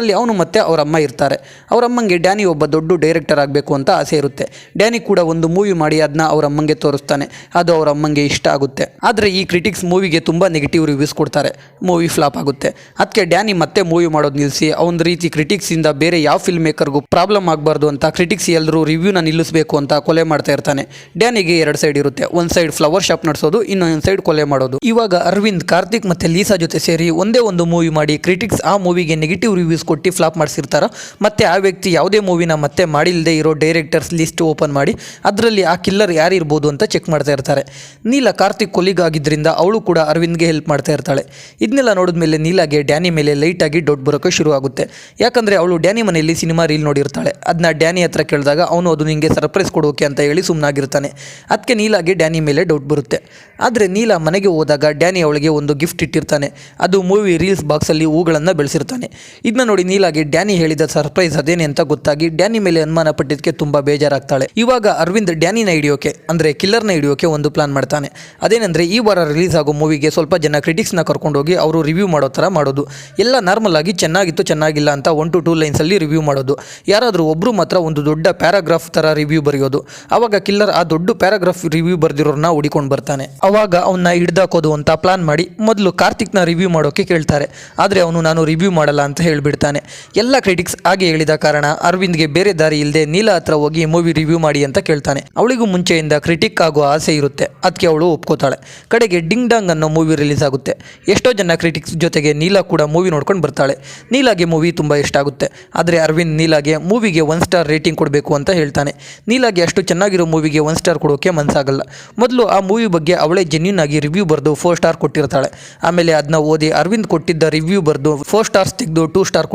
ಅದರಲ್ಲಿ ಅವನು ಮತ್ತೆ ಅವರಮ್ಮ ಇರ್ತಾರೆ. ಅವರಮ್ಮಂಗೆ ಡ್ಯಾನಿ ಒಬ್ಬ ದೊಡ್ಡ ಡೈರೆಕ್ಟರ್ ಆಗಬೇಕು ಅಂತ ಆಸೆ ಇರುತ್ತೆ. ಡ್ಯಾನಿ ಕೂಡ ಒಂದು ಮೂವಿ ಮಾಡಿ ಅದನ್ನ ಅವರಮ್ಮಂಗೆ ತೋರಿಸ್ತಾನೆ. ಅದು ಅವರಮ್ಮಂಗೆ ಇಷ್ಟ ಆಗುತ್ತೆ. ಆದರೆ ಈ ಕ್ರಿಟಿಕ್ಸ್ ಮೂವಿಗೆ ತುಂಬ ನೆಗೆಟಿವ್ ರಿವ್ಯೂಸ್ ಕೊಡ್ತಾರೆ. ಮೂವಿ ಫ್ಲಾಪ್ ಆಗುತ್ತೆ. ಅದಕ್ಕೆ ಡ್ಯಾನಿ ಮತ್ತೆ ಮೂವಿ ಮಾಡೋದು ನಿಲ್ಲಿಸಿ ಅವನ ರೀತಿ ಕ್ರಿಟಿಕ್ಸಿಂದ ಬೇರೆ ಯಾವ ಫಿಲ್ಮ್ ಮೇಕರ್ಗೂ ಪ್ರಾಬ್ಲಮ್ ಆಗಬಾರ್ದು ಅಂತ ಕ್ರಿಟಿಕ್ಸ್ ಎಲ್ಲರೂ ರಿವ್ಯೂನ ನಿಲ್ಲಿಸಬೇಕು ಅಂತ ಕೊಲೆ ಮಾಡ್ತಾ ಇರ್ತಾನೆ. ಡ್ಯಾನಿಗೆ ಎರಡು ಸೈಡ್ ಇರುತ್ತೆ. ಒಂದು ಸೈಡ್ ಫ್ಲವರ್ ಶಾಪ್ ನಡೆಸೋದು, ಇನ್ನೊಂದು ಸೈಡ್ ಕೊಲೆ ಮಾಡೋದು. ಇವಾಗ ಅರವಿಂದ್, ಕಾರ್ತಿಕ್ ಮತ್ತೆ ಲೀಸಾ ಜೊತೆ ಸೇರಿ ಒಂದೇ ಒಂದು ಮೂವಿ ಮಾಡಿ ಕ್ರಿಟಿಕ್ಸ್ ಆ ಮೂವಿಗೆ ನೆಗೆಟಿವ್ ರಿವ್ಯೂಸ್ ಕೊಟ್ಟು ಫ್ಲಾಪ್ ಮಾಡಿಸಿರ್ತಾರೋ, ಮತ್ತೆ ಆ ವ್ಯಕ್ತಿ ಯಾವುದೇ ಮೂವಿನ ಮತ್ತೆ ಮಾಡಿಲ್ಲದೆ ಇರೋ ಡೈರೆಕ್ಟರ್ಸ್ ಲಿಸ್ಟ್ ಓಪನ್ ಮಾಡಿ, ಅದರಲ್ಲಿ ಆ ಕಿಲ್ಲರ್ ಯಾರಿರ್ಬೋದು ಅಂತ ಚೆಕ್ ಮಾಡ್ತಾ ಇರ್ತಾರೆ. ನೀಲ ಕಾರ್ತಿಕ್ ಕೊಲಿಗಾಗಿದ್ದರಿಂದ ಅವಳು ಕೂಡ ಅರವಿಂದ್ಗೆ ಹೆಲ್ಪ್ ಮಾಡ್ತಾ ಇರ್ತಾಳೆ. ಇದನ್ನೆಲ್ಲ ನೋಡಿದ ಮೇಲೆ ನೀಲಾಗೆ ಡ್ಯಾನಿ ಮೇಲೆ ಲೈಟಾಗಿ ಡೌಟ್ ಬರೋಕ್ಕೆ ಶುರು ಆಗುತ್ತೆ ಯಾಕಂದರೆ ಅವಳು ಡ್ಯಾನಿ ಮನೆಯಲ್ಲಿ ಸಿನಿಮಾ ರೀಲ್ ನೋಡಿರ್ತಾಳೆ. ಅದನ್ನ ಡ್ಯಾನಿ ಹತ್ರ ಕೇಳಿದಾಗ ಅವನು ಅದು ನಿಮಗೆ ಸರ್ಪ್ರೈಸ್ ಕೊಡೋಕೆ ಅಂತ ಹೇಳಿ ಸುಮ್ಮನಾಗಿರ್ತಾನೆ ಅದಕ್ಕೆ ನೀಲಾಗೆ ಡ್ಯಾನಿ ಮೇಲೆ ಡೌಟ್ ಬರುತ್ತೆ. ಆದರೆ ನೀಲ ಮನೆಗೆ ಹೋದಾಗ ಡ್ಯಾನಿ ಅವಳಿಗೆ ಒಂದು ಗಿಫ್ಟ್ ಇಟ್ಟಿರ್ತಾನೆ. ಅದು ಮೂವಿ ರೀಲ್ಸ್ ಬಾಕ್ಸಲ್ಲಿ ಹೂಗಳನ್ನು ಬೆಳೆಸಿರ್ತಾನೆ. ಇದನ್ನ ನೋಡಿ ನೀಲಾಗೆ ಡ್ಯಾನಿ ಹೇಳಿದ ಸರ್ಪ್ರೈಸ್ ಅದೇನೆ ಅಂತ ಗೊತ್ತಾಗಿ ಡ್ಯಾನಿ ಮೇಲೆ ಅನುಮಾನ ಪಟ್ಟಿದ್ದಕ್ಕೆ ತುಂಬಾ ಬೇಜಾರಾಗ್ತಾಳೆ. ಇವಾಗ ಅರವಿಂದ್ ಡ್ಯಾನಿನ ಹಿಡಿಯೋಕೆ, ಅಂದ್ರೆ ಕಿಲ್ಲರ್ನ ಹಿಡಿಯೋಕೆ ಒಂದು ಪ್ಲಾನ್ ಮಾಡ್ತಾನೆ. ಅದೇನೆಂದ್ರೆ ಈ ವಾರ ರಿಲೀಸ್ ಆಗೋ ಮೂವಿಗೆ ಸ್ವಲ್ಪ ಜನ ಕ್ರಿಟಿಕ್ಸ್ನ ಕರ್ಕೊಂಡೋಗಿ ಅವರು ರಿವ್ಯೂ ಮಾಡೋ ಥರ ಮಾಡೋದು. ಎಲ್ಲ ನಾರ್ಮಲ್ ಆಗಿ ಚೆನ್ನಾಗಿತ್ತು ಚೆನ್ನಾಗಿಲ್ಲ ಅಂತ ಒನ್ ಟು ಟೂ ಲೈನ್ಸಲ್ಲಿ ರಿವ್ಯೂ ಮಾಡೋದು. ಯಾರಾದರೂ ಒಬ್ಬರು ಮಾತ್ರ ಒಂದು ದೊಡ್ಡ ಪ್ಯಾರಾಗ್ರಾಫ್ ಥರ ರಿವ್ಯೂ ಬರೆಯೋದು. ಅವಾಗ ಕಿಲ್ಲರ್ ಆ ದೊಡ್ಡ ಪ್ಯಾರಾಗ್ರಾಫ್ ರಿವ್ಯೂ ಬರೆದಿರೋರನ್ನ ಹುಡಿಕೊಂಡು ಬರ್ತಾನೆ. ಅವಾಗ ಅವನ್ನ ಹಿಡ್ದಾಕೋದು ಅಂತ ಪ್ಲಾನ್ ಮಾಡಿ ಮೊದಲು ಕಾರ್ತಿಕ್ನ ರಿವ್ಯೂ ಮಾಡೋಕೆ ಕೇಳ್ತಾರೆ. ಆದರೆ ಅವನು, ನಾನು ರಿವ್ಯೂ ಮಾಡಲ್ಲ ಅಂತ ಹೇಳಿಬಿಡ್ತಾನೆ. ಎಲ್ಲ ಕ್ರಿಟಿಕ್ಸ್ ಹಾಗೆ ಹೇಳಿದ ಕಾರಣ ಅರವಿಂದ್ಗೆ ಬೇರೆ ದಾರಿ ಇಲ್ಲದೆ ನೀಲ ಹತ್ರ ಹೋಗಿ ಮೂವಿ ರಿವ್ಯೂ ಮಾಡಿ ಅಂತ ಕೇಳ್ತಾನೆ. ಅವಳಿಗೂ ಮುಂಚೆಯಿಂದ ಕ್ರಿಟಿಕ್ ಆಗೋ ಆಸೆ ಇರುತ್ತೆ. ಅದಕ್ಕೆ ಅವಳು ಒಪ್ಕೋತಾಳೆ. ಕಡೆಗೆ ಡಿಂಗ್ ಡಾಂಗ್ ಅನ್ನೋ ಮೂವಿ ರಿಲೀಸ್ ಆಗುತ್ತೆ. ಎಷ್ಟೋ ಜನ ಕ್ರಿಟಿಕ್ಸ್ ಜೊತೆಗೆ ನೀಲಾ ಕೂಡ ಮೂವಿ ನೋಡ್ಕೊಂಡು ಬರ್ತಾಳೆ. ನೀಲಾಗೆ ಮೂವಿ ತುಂಬ ಇಷ್ಟ ಆಗುತ್ತೆ. ಆದರೆ ಅರವಿಂದ್ ನೀಲಾಗೆ ಮೂವಿಗೆ ಒನ್ ಸ್ಟಾರ್ ರೇಟಿಂಗ್ ಕೊಡಬೇಕು ಅಂತ ಹೇಳ್ತಾನೆ. ನೀಲಾಗೆ ಅಷ್ಟು ಚೆನ್ನಾಗಿರೋ ಮೂವಿಗೆ ಒನ್ ಸ್ಟಾರ್ ಕೊಡೋಕೆ ಮನಸ್ಸಾಗಲ್ಲ ಮೊದಲು ಆ ಮೂವಿ ಬಗ್ಗೆ ಅವಳೇ ಜೆನ್ಯೂನ್ ಆಗಿ ರಿವ್ಯೂ ಬರೆದು ಫೋರ್ ಸ್ಟಾರ್ ಕೊಟ್ಟಿರ್ತಾಳೆ. ಆಮೇಲೆ ಅದನ್ನ ಓದಿ ಅರವಿಂದ್ ಕೊಟ್ಟಿದ್ದ ರಿವ್ಯೂ ಬರೆದು ಫೋರ್ ಸ್ಟಾರ್ಸ್ ತೆಗೆದು ಟೂ ಸ್ಟಾರ್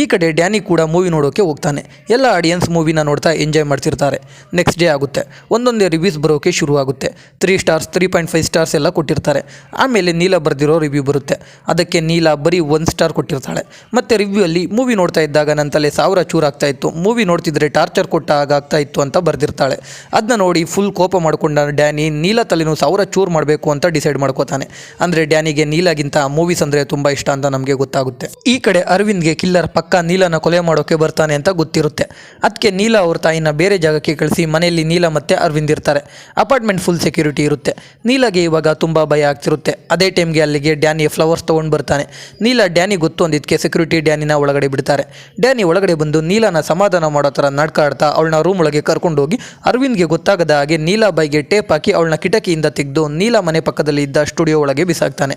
ಈ ಕಡೆ ಡ್ಯಾನಿ ಕೂಡ ಮೂವಿ ನೋಡೋಕೆ ಹೋಗ್ತಾನೆ. ಎಲ್ಲ ಆಡಿಯನ್ಸ್ ಮೂವಿನ ನೋಡ್ತಾ ಎಂಜಾಯ್ ಮಾಡ್ತಿರ್ತಾರೆ. ನೆಕ್ಸ್ಟ್ ಡೇ ಆಗುತ್ತೆ. ಒಂದೊಂದೇ ರಿವ್ಯೂಸ್ ಬರೋಕೆ ಶುರು ಆಗುತ್ತೆ three stars three point five stars ಎಲ್ಲ ಕೊಟ್ಟಿರ್ತಾರೆ. ಆಮೇಲೆ ನೀಲ ಬರೆದಿರೋ ರಿವ್ಯೂ ಬರುತ್ತೆ. ಅದಕ್ಕೆ ನೀಲ ಬರೀ ಒನ್ ಸ್ಟಾರ್ ಕೊಟ್ಟಿರ್ತಾಳೆ. ಮತ್ತು ರಿವ್ಯೂ ಅಲ್ಲಿ ಮೂವಿ ನೋಡ್ತಾ ಇದ್ದಾಗ ನನ್ನ ತಲೆ ಸಾವಿರ ಚೂರು ಆಗ್ತಾ ಇತ್ತು. ಮೂವಿ ನೋಡ್ತಿದ್ರೆ ಟಾರ್ಚರ್ ಕೊಟ್ಟ ಆಗ್ತಾ ಇತ್ತು ಅಂತ ಬರೆದಿರ್ತಾಳೆ. ಅದನ್ನ ನೋಡಿ ಫುಲ್ ಕೋಪ ಮಾಡ್ಕೊಂಡ ಡ್ಯಾನಿ ನೀಲ ತಲೆನೂ ಸಾವಿರ ಚೂರು ಮಾಡಬೇಕು ಅಂತ ಡಿಸೈಡ್ ಮಾಡ್ಕೋತಾನೆ. ಅಂದರೆ ಡ್ಯಾನಿಗೆ ನೀಲಾಗಿಂತ ಮೂವೀಸ್ ಅಂದರೆ ತುಂಬ ಇಷ್ಟ ಅಂತ ನಮಗೆ ಗೊತ್ತಾಗುತ್ತೆ. ಈ ಕಡೆ ಅರವಿಂದ್ಗೆ ಅರವಿಂದ್ಗೆ ಕಿಲ್ಲರ್ ಪಕ್ಕ ನೀಲನ ಕೊಲೆ ಮಾಡೋಕೆ ಬರ್ತಾನೆ ಅಂತ ಗೊತ್ತಿರುತ್ತೆ. ಅದಕ್ಕೆ ನೀಲ ಅವ್ರ ತಾಯಿನ ಬೇರೆ ಜಾಗಕ್ಕೆ ಕಳಿಸಿ ಮನೆಯಲ್ಲಿ ನೀಲ ಮತ್ತೆ ಅರವಿಂದ್ ಇರ್ತಾರೆ. ಅಪಾರ್ಟ್ಮೆಂಟ್ ಫುಲ್ ಸೆಕ್ಯೂರಿಟಿ ಇರುತ್ತೆ. ನೀಲಗೆ ಇವಾಗ ತುಂಬ ಭಯ ಆಗ್ತಿರುತ್ತೆ. ಅದೇ ಟೈಮ್ಗೆ ಅಲ್ಲಿಗೆ ಡ್ಯಾನಿ ಫ್ಲವರ್ಸ್ ತೊಗೊಂಡು ಬರ್ತಾನೆ. ನೀಲ ಡ್ಯಾನಿ ಗೊತ್ತು ಅಂದಿದ್ದಕ್ಕೆ ಸೆಕ್ಯೂರಿಟಿ ಡ್ಯಾನಿನ ಒಳಗಡೆ ಬಿಡ್ತಾರೆ. ಡ್ಯಾನಿ ಒಳಗಡೆ ಬಂದು ನೀಲನ ಸಮಾಧಾನ ಮಾಡೋ ಥರ ನಡ್ಕಾಡ್ತಾ ಅವಳನ್ನ ರೂಮ್ ಒಳಗೆ ಕರ್ಕೊಂಡೋಗಿ ಅರವಿಂದ್ಗೆ ಗೊತ್ತಾಗದ ಹಾಗೆ ನೀಲ ಬೈಗೆ ಟೇಪ್ ಹಾಕಿ ಅವಳನ್ನ ಕಿಟಕಿಯಿಂದ ತೆಗೆದು ನೀಲ ಮನೆ ಪಕ್ಕದಲ್ಲಿ ಇದ್ದ ಸ್ಟುಡಿಯೋ ಒಳಗೆ ಬಿಸಾಕ್ತಾನೆ.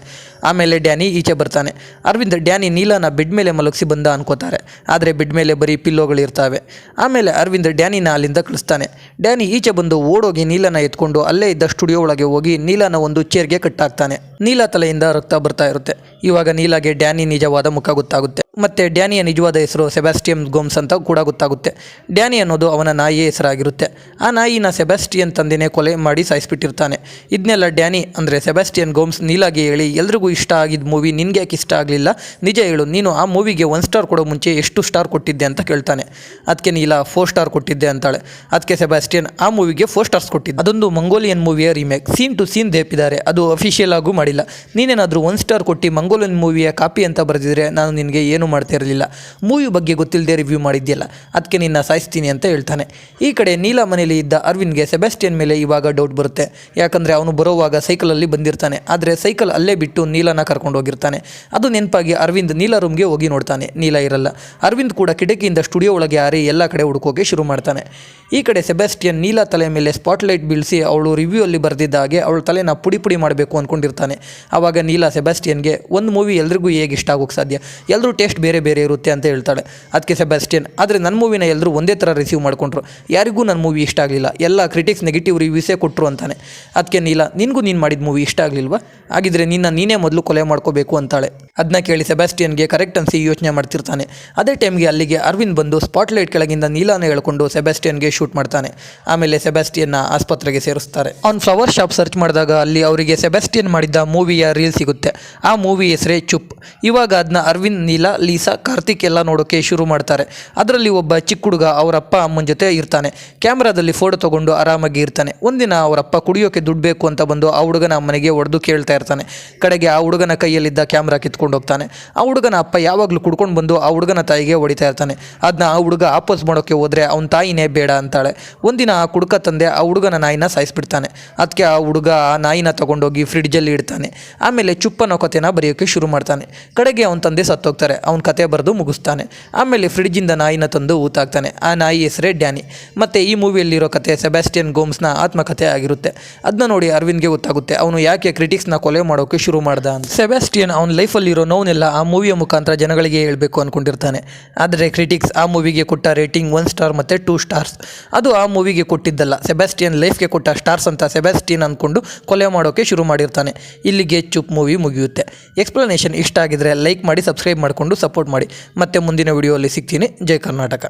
ಆಮೇಲೆ ಡ್ಯಾನಿ ಈಚೆ ಬರ್ತಾನೆ. ಅರವಿಂದ್ ಡ್ಯಾನಿ ನೀಲನ ಬೆಡ್ ಮೇಲೆ ಮಲಗಿಸಿ ಬಂದ ಅನ್ಕೋತಾರೆ. ಆದರೆ ಬೆಡ್ ಮೇಲೆ ಬರೀ ಪಿಲ್ಲೋಗಳಿರ್ತವೆ ಆಮೇಲೆ ಅರವಿಂದ್ ಡ್ಯಾನಿನ ಅಲ್ಲಿಂದ ಕಳಿಸ್ತಾನೆ. ಡ್ಯಾನಿ ಈಚೆ ಬಂದು ಓಡೋಗಿ ನೀಲನ ಎತ್ಕೊಂಡು ಅಲ್ಲೇ ಇದ್ದ ಸ್ಟುಡಿಯೋ ಒಳಗೆ ಹೋಗಿ ನೀಲನ ಒಂದು ಚೇರ್ಗೆ ಕಟ್ಟಾಕ್ತಾನೆ. ನೀಲ ತಲೆಯಿಂದ ರಕ್ತ ಬರ್ತಾ ಇರುತ್ತೆ. ಇವಾಗ ನೀಲಾಗೆ ಡ್ಯಾನಿ ನಿಜವಾದ ಮುಖ ಗೊತ್ತಾಗುತ್ತೆ. ಮತ್ತೆ ಡ್ಯಾನಿಯ ನಿಜವಾದ ಹೆಸರು ಸೆಬಾಸ್ಟಿಯನ್ ಗೋಮ್ಸ್ ಅಂತ ಕೂಡ ಗೊತ್ತಾಗುತ್ತೆ. ಡ್ಯಾನಿ ಅನ್ನೋದು ಅವನ ನಾಯಿಯ ಹೆಸರಾಗಿರುತ್ತೆ. ಆ ನಾಯಿನ ಸೆಬಾಸ್ಟಿಯನ್ ತಂದೆನೇ ಕೊಲೆ ಮಾಡಿ ಸಾಯಿಸ್ಬಿಟ್ಟಿರ್ತಾನೆ. ಇದನ್ನೆಲ್ಲ ಡ್ಯಾನಿ ಅಂದರೆ ಸೆಬಾಸ್ಟಿಯನ್ ಗೋಮ್ಸ್ ನೀಲಾಗಿ ಹೇಳಿ, ಎಲ್ರಿಗೂ ಇಷ್ಟ ಆಗಿದ್ದ ಮೂವಿ, ನಿನಗೆ ಯಾಕೆ ಇಷ್ಟ ಆಗಲಿಲ್ಲ? ನಿಜ ಹೇಳು, ನೀನು ಆ ಮೂವಿಗೆ ಒನ್ ಸ್ಟಾರ್ ಕೊಡೋ ಮುಂಚೆ ಎಷ್ಟು ಸ್ಟಾರ್ ಕೊಟ್ಟಿದ್ದೆ ಅಂತ ಕೇಳ್ತಾನೆ. ಅದಕ್ಕೆ ನೀಲ ಫೋರ್ ಸ್ಟಾರ್ ಕೊಟ್ಟಿದ್ದೆ ಅಂತಾಳೆ. ಅದಕ್ಕೆ ಸೆಬಾಸ್ಟಿಯನ್ ಆ ಮೂವಿಗೆ ಫೋರ್ ಸ್ಟಾರ್ಸ್ ಕೊಟ್ಟಿದ್ದೆ. ಅದೊಂದು ಮಂಗೋಲಿಯನ್ ಮೂವಿಯ ರೀಮೇಕ್ ಸೀನ್ ಟು ಸೀನ್ ದೇಪಿದ್ದಾರೆ. ಅದು ಅಫಿಷಿಯಲ್ ಆಗೂ ಮಾಡಿಲ್ಲ. ನೀನೇನಾದರೂ ಒನ್ ಸ್ಟಾರ್ ಕೊಟ್ಟು ಮಂಗೋಲಿಯನ್ ಮೂವಿಯ ಕಾಪಿ ಅಂತ ಬರೆದಿದ್ರೆ ನಾನು ನಿನಗೆ ಏನು ಮಾಡ್ತಾ ಇರಲಿಲ್ಲ. ಮೂವಿ ಬಗ್ಗೆ ಗೊತ್ತಿಲ್ಲದೆ ರಿವ್ಯೂ ಮಾಡಿದ್ಯಲ್ಲ ಅದಕ್ಕೆ ನಿನ್ನ ಸಾಯಿಸ್ತೀನಿ ಅಂತ ಹೇಳ್ತಾನೆ. ಈ ಕಡೆ ನೀಲ ಮನೆಯಲ್ಲಿ ಇದ್ದ ಅರವಿಂದ್ಗೆ ಸೆಬಾಸ್ಟಿಯನ್ ಮೇಲೆ ಇವಾಗ ಡೌಟ್ ಬರುತ್ತೆ. ಯಾಕಂದರೆ ಅವನು ಬರೋವಾಗ ಸೈಕಲಲ್ಲಿ ಬಂದಿರ್ತಾನೆ. ಆದರೆ ಸೈಕಲ್ ಅಲ್ಲೇ ಬಿಟ್ಟು ನೀಲನ ಕರ್ಕೊಂಡು ಹೋಗಿರ್ತಾನೆ. ಅದು ನೆನಪಾಗಿ ಅರವಿಂದ್ ನೀಲ ರೂಮ್ಗೆ ಹೋಗಿ ನೋಡ್ತಾನೆ. ನೀಲ ಇರಲ್ಲ. ಅರವಿಂದ್ ಕೂಡ ಕಿಟಕಿಯಿಂದ ಸ್ಟುಡಿಯೋ ಒಳಗೆ ಹಾರಿ ಎಲ್ಲ ಕಡೆ ಹುಡುಕೋಕೆ ಶುರು ಮಾಡ್ತಾನೆ. ಈ ಕಡೆ ಸೆಬಾಸ್ಟಿಯನ್ ನೀಲ ತಲೆ ಮೇಲೆ ಸ್ಪಾಟ್ಲೈಟ್ ಬೀಳಿಸಿ ಅವಳು ರಿವ್ಯೂ ಅಲ್ಲಿ ಬರೆದಿದ್ದ ಹಾಗೆ ಅವಳ ತಲೆನ ಪುಡಿ ಪುಡಿ ಮಾಡಬೇಕು ಅಂದ್ಕೊಂಡಿರ್ತಾನೆ ಆವಾಗ ನೀಲ ಸೆಬಾಸ್ಟಿಯನ್ಗೆ, ಒಂದು ಮೂವಿ ಎಲ್ರಿಗೂ ಹೇಗೆ ಇಷ್ಟ ಆಗೋಕ್ಕೆ ಸಾಧ್ಯ? ಎಲ್ಲರೂ ಟೇಸ್ಟ್ ಬೇರೆ ಬೇರೆ ಇರುತ್ತೆ ಅಂತ ಹೇಳ್ತಾಳೆ. ಅದಕ್ಕೆ ಸೆಬಾಸ್ಟಿಯನ್. ಆದರೆ ನನ್ನ ಮೂವಿನ ಎಲ್ಲರೂ ಒಂದೇ ಥರ ರಿಸೀವ್ ಮಾಡ್ಕೊಂಡ್ರು. ಯಾರಿಗೂ ನನ್ನ ಮೂವಿ ಇಷ್ಟ ಆಗಲಿಲ್ಲ. ಎಲ್ಲ ಕ್ರಿಟಿಕ್ಸ್ ನೆಗೆಟಿವ್ ರಿವ್ಯೂಸೇ ಕೊಟ್ಟರು ಅಂತಾನೆ. ಅದಕ್ಕೆ ನೀಲ, ನಿನಗೂ ನೀನು ಮಾಡಿದ ಮೂವಿ ಇಷ್ಟ ಆಗಲಿಲ್ವಾ? ಹಾಗಿದ್ರೆ ನಿನ್ನ ನೀನೇ ಮೊದಲು ಕೊಲೆ ಮಾಡ್ಕೋಬೇಕು ಅಂತಾಳೆ. ಅದನ್ನ ಕೇಳಿ ಸೆಬಾಸ್ಟಿಯನ್ಗೆ ಕರೆಕ್ಟ್ ಅನ್ಸಿ ಯೋಚನೆ ಮಾಡ್ತಿರ್ತಾನೆ. ಅದೇ ಟೈಮ್ಗೆ ಅಲ್ಲಿಗೆ ಅರವಿಂದ್ ಬಂದು ಸ್ಪಾಟ್ಲೈಟ್ ಕೆಳಗಿಂದ ನೀಲಾನ ಹೇಳ್ಕೊಂಡು ಸೆಬಾಸ್ಟಿಯನ್ಗೆ ಶೂಟ್ ಮಾಡ್ತಾನೆ. ಆಮೇಲೆ ಸೆಬಾಸ್ಟಿಯನ್ನ ಆಸ್ಪತ್ರೆಗೆ ಸೇರಿಸ್ತಾರೆ. ಅವ್ನು ಫ್ಲವರ್ ಶಾಪ್ ಸರ್ಚ್ ಮಾಡಿದಾಗ ಅಲ್ಲಿ ಅವರಿಗೆ ಸೆಬಾಸ್ಟಿಯನ್ ಮಾಡಿದ್ದ ಮೂವಿಯ ರೀಲ್ ಸಿಗುತ್ತೆ. ಆ ಮೂವಿ ಹೆಸರೇ ಚುಪ್. ಇವಾಗ ಅದನ್ನ ಅರವಿಂದ್, ನೀಲಾ, ಲೀಸಾ, ಕಾರ್ತಿಕ್ ಎಲ್ಲ ನೋಡೋಕೆ ಶುರು ಮಾಡ್ತಾರೆ. ಅದರಲ್ಲಿ ಒಬ್ಬ ಚಿಕ್ಕ ಹುಡುಗ ಅವರಪ್ಪ ಅಮ್ಮನ ಜೊತೆ ಇರ್ತಾನೆ. ಕ್ಯಾಮ್ರಾದಲ್ಲಿ ಫೋಟೋ ತಗೊಂಡು ಆರಾಮಾಗಿ ಇರ್ತಾನೆ. ಒಂದಿನ ಅವರಪ್ಪ ಕುಡಿಯೋಕೆ ದುಡ್ಡು ಬೇಕು ಅಂತ ಬಂದು ಆ ಹುಡುಗನ ಅಮ್ಮನಿಗೆ ಒಡೆದು ಕೇಳ್ತಾ ಇರ್ತಾನೆ. ಕಡೆಗೆ ಆ ಹುಡುಗನ ಕೈಯಲ್ಲಿದ್ದ ಕ್ಯಾಮ್ರಾ ಕಿತ್ಕೊಂಡು ಹೋಗ್ತಾನೆ. ಆ ಹುಡುಗನ ಅಪ್ಪ ಯಾವಾಗಲೂ ಕುಡ್ಕೊಂಡು ಬಂದು ಆ ಹುಡುಗನ ತಾಯಿಗೆ ಹೊಡಿತಾ ಇರ್ತಾನೆ. ಅದನ್ನ ಆ ಹುಡುಗ ಆಪಸ್ ಮಾಡೋಕ್ಕೆ ಹೋದರೆ ಅವನ ತಾಯಿನೇ ಬೇಡ ಅಂತಾಳೆ. ಒಂದಿನ ಆ ಕುಡುಕ ತಂದೆ ಆ ಹುಡುಗನ ನಾಯಿನ ಸಾಯಿಸ್ಬಿಡ್ತಾನೆ. ಅದಕ್ಕೆ ಆ ಹುಡುಗ ಆ ನಾಯಿನ ತೊಗೊಂಡೋಗಿ ಫ್ರಿಡ್ಜಲ್ಲಿ ಇಡ್ತಾನೆ. ಆಮೇಲೆ ಚುಪ್ಪನ ಕಥೆನ ಬರೆಯೋಕ್ಕೆ ಶುರು ಮಾಡ್ತಾನೆ. ಕಡೆಗೆ ಅವನ ತಂದೆ ಸತ್ತೋಗ್ತಾರೆ. ಅವನ ಕತೆ ಬರೆದು ಮುಗಿಸ್ತಾನೆ. ಆಮೇಲೆ ಫ್ರಿಡ್ಜಿಂದ ನಾಯಿನ ತಂದು ಊತಾಕ್ತಾನೆ. ಆ ನಾಯಿ ಹೆಸರೇ ಡ್ಯಾನಿ. ಮತ್ತು ಈ ಮೂವಿಯಲ್ಲಿರೋ ಕತೆ ಸೆಬಾಸ್ಟಿಯನ್ ಗೋಮ್ಸ್ನ ಆತ್ಮಕಥೆ ಆಗಿರುತ್ತೆ. ಅದನ್ನ ನೋಡಿ ಅರವಿಂದ್ಗೆ ಗೊತ್ತಾಗುತ್ತೆ, ಅವನು ಯಾಕೆ ಕ್ರಿಟಿಕ್ಸ್ನ ಕೊಲೆ ಮಾಡೋಕೆ ಶುರು ಮಾಡ್ದ ಅಂತ. ಸೆಬಾಸ್ಟಿಯನ್ ಅವನ ಲೈಫಲ್ಲಿರೋ ನೋವನ್ನೆಲ್ಲ ಆ ಮೂವಿಯ ಮುಖಾಂತರ ಜನಗಳಿಗೆ ಹೇಳಬೇಕು ಅಂದ್ಕೊಂಡಿರ್ತಾನೆ ಆದರೆ ಕ್ರಿಟಿಕ್ಸ್ ಆ ಮೂವಿಗೆ ಕೊಟ್ಟ ರೇಟಿಂಗ್ ಒನ್ ಸ್ಟಾರ್ ಮತ್ತು ಟೂ ಸ್ಟಾರ್ಸ್ ಅದು ಆ ಮೂವಿಗೆ ಕೊಟ್ಟಿದ್ದಲ್ಲ. ಸೆಬಾಸ್ಟಿಯನ್ ಲೈಫ್ಗೆ ಕೊಟ್ಟ ಸ್ಟಾರ್ಸ್ ಅಂತ ಸೆಬಾಸ್ಟಿಯನ್ ಅಂದ್ಕೊಂಡು ಕೊಲೆ ಮಾಡೋಕೆ ಶುರು ಮಾಡಿರ್ತಾನೆ. ಇಲ್ಲಿಗೆ ಚುಪ್ ಮೂವಿ ಮುಗಿಯುತ್ತೆ. ಎಕ್ಸ್ಪ್ಲನೇಷನ್ ಇಷ್ಟ ಆಗಿದ್ರೆ ಲೈಕ್ ಮಾಡಿ ಸಬ್ಸ್ಕ್ರೈಬ್ ಮಾಡಿಕೊಂಡು ಸಪೋರ್ಟ್ ಮಾಡಿ. ಮತ್ತೆ ಮುಂದಿನ ವಿಡಿಯೋಲ್ಲಿ ಸಿಗ್ತೀನಿ. ಜೈ ಕರ್ನಾಟಕ.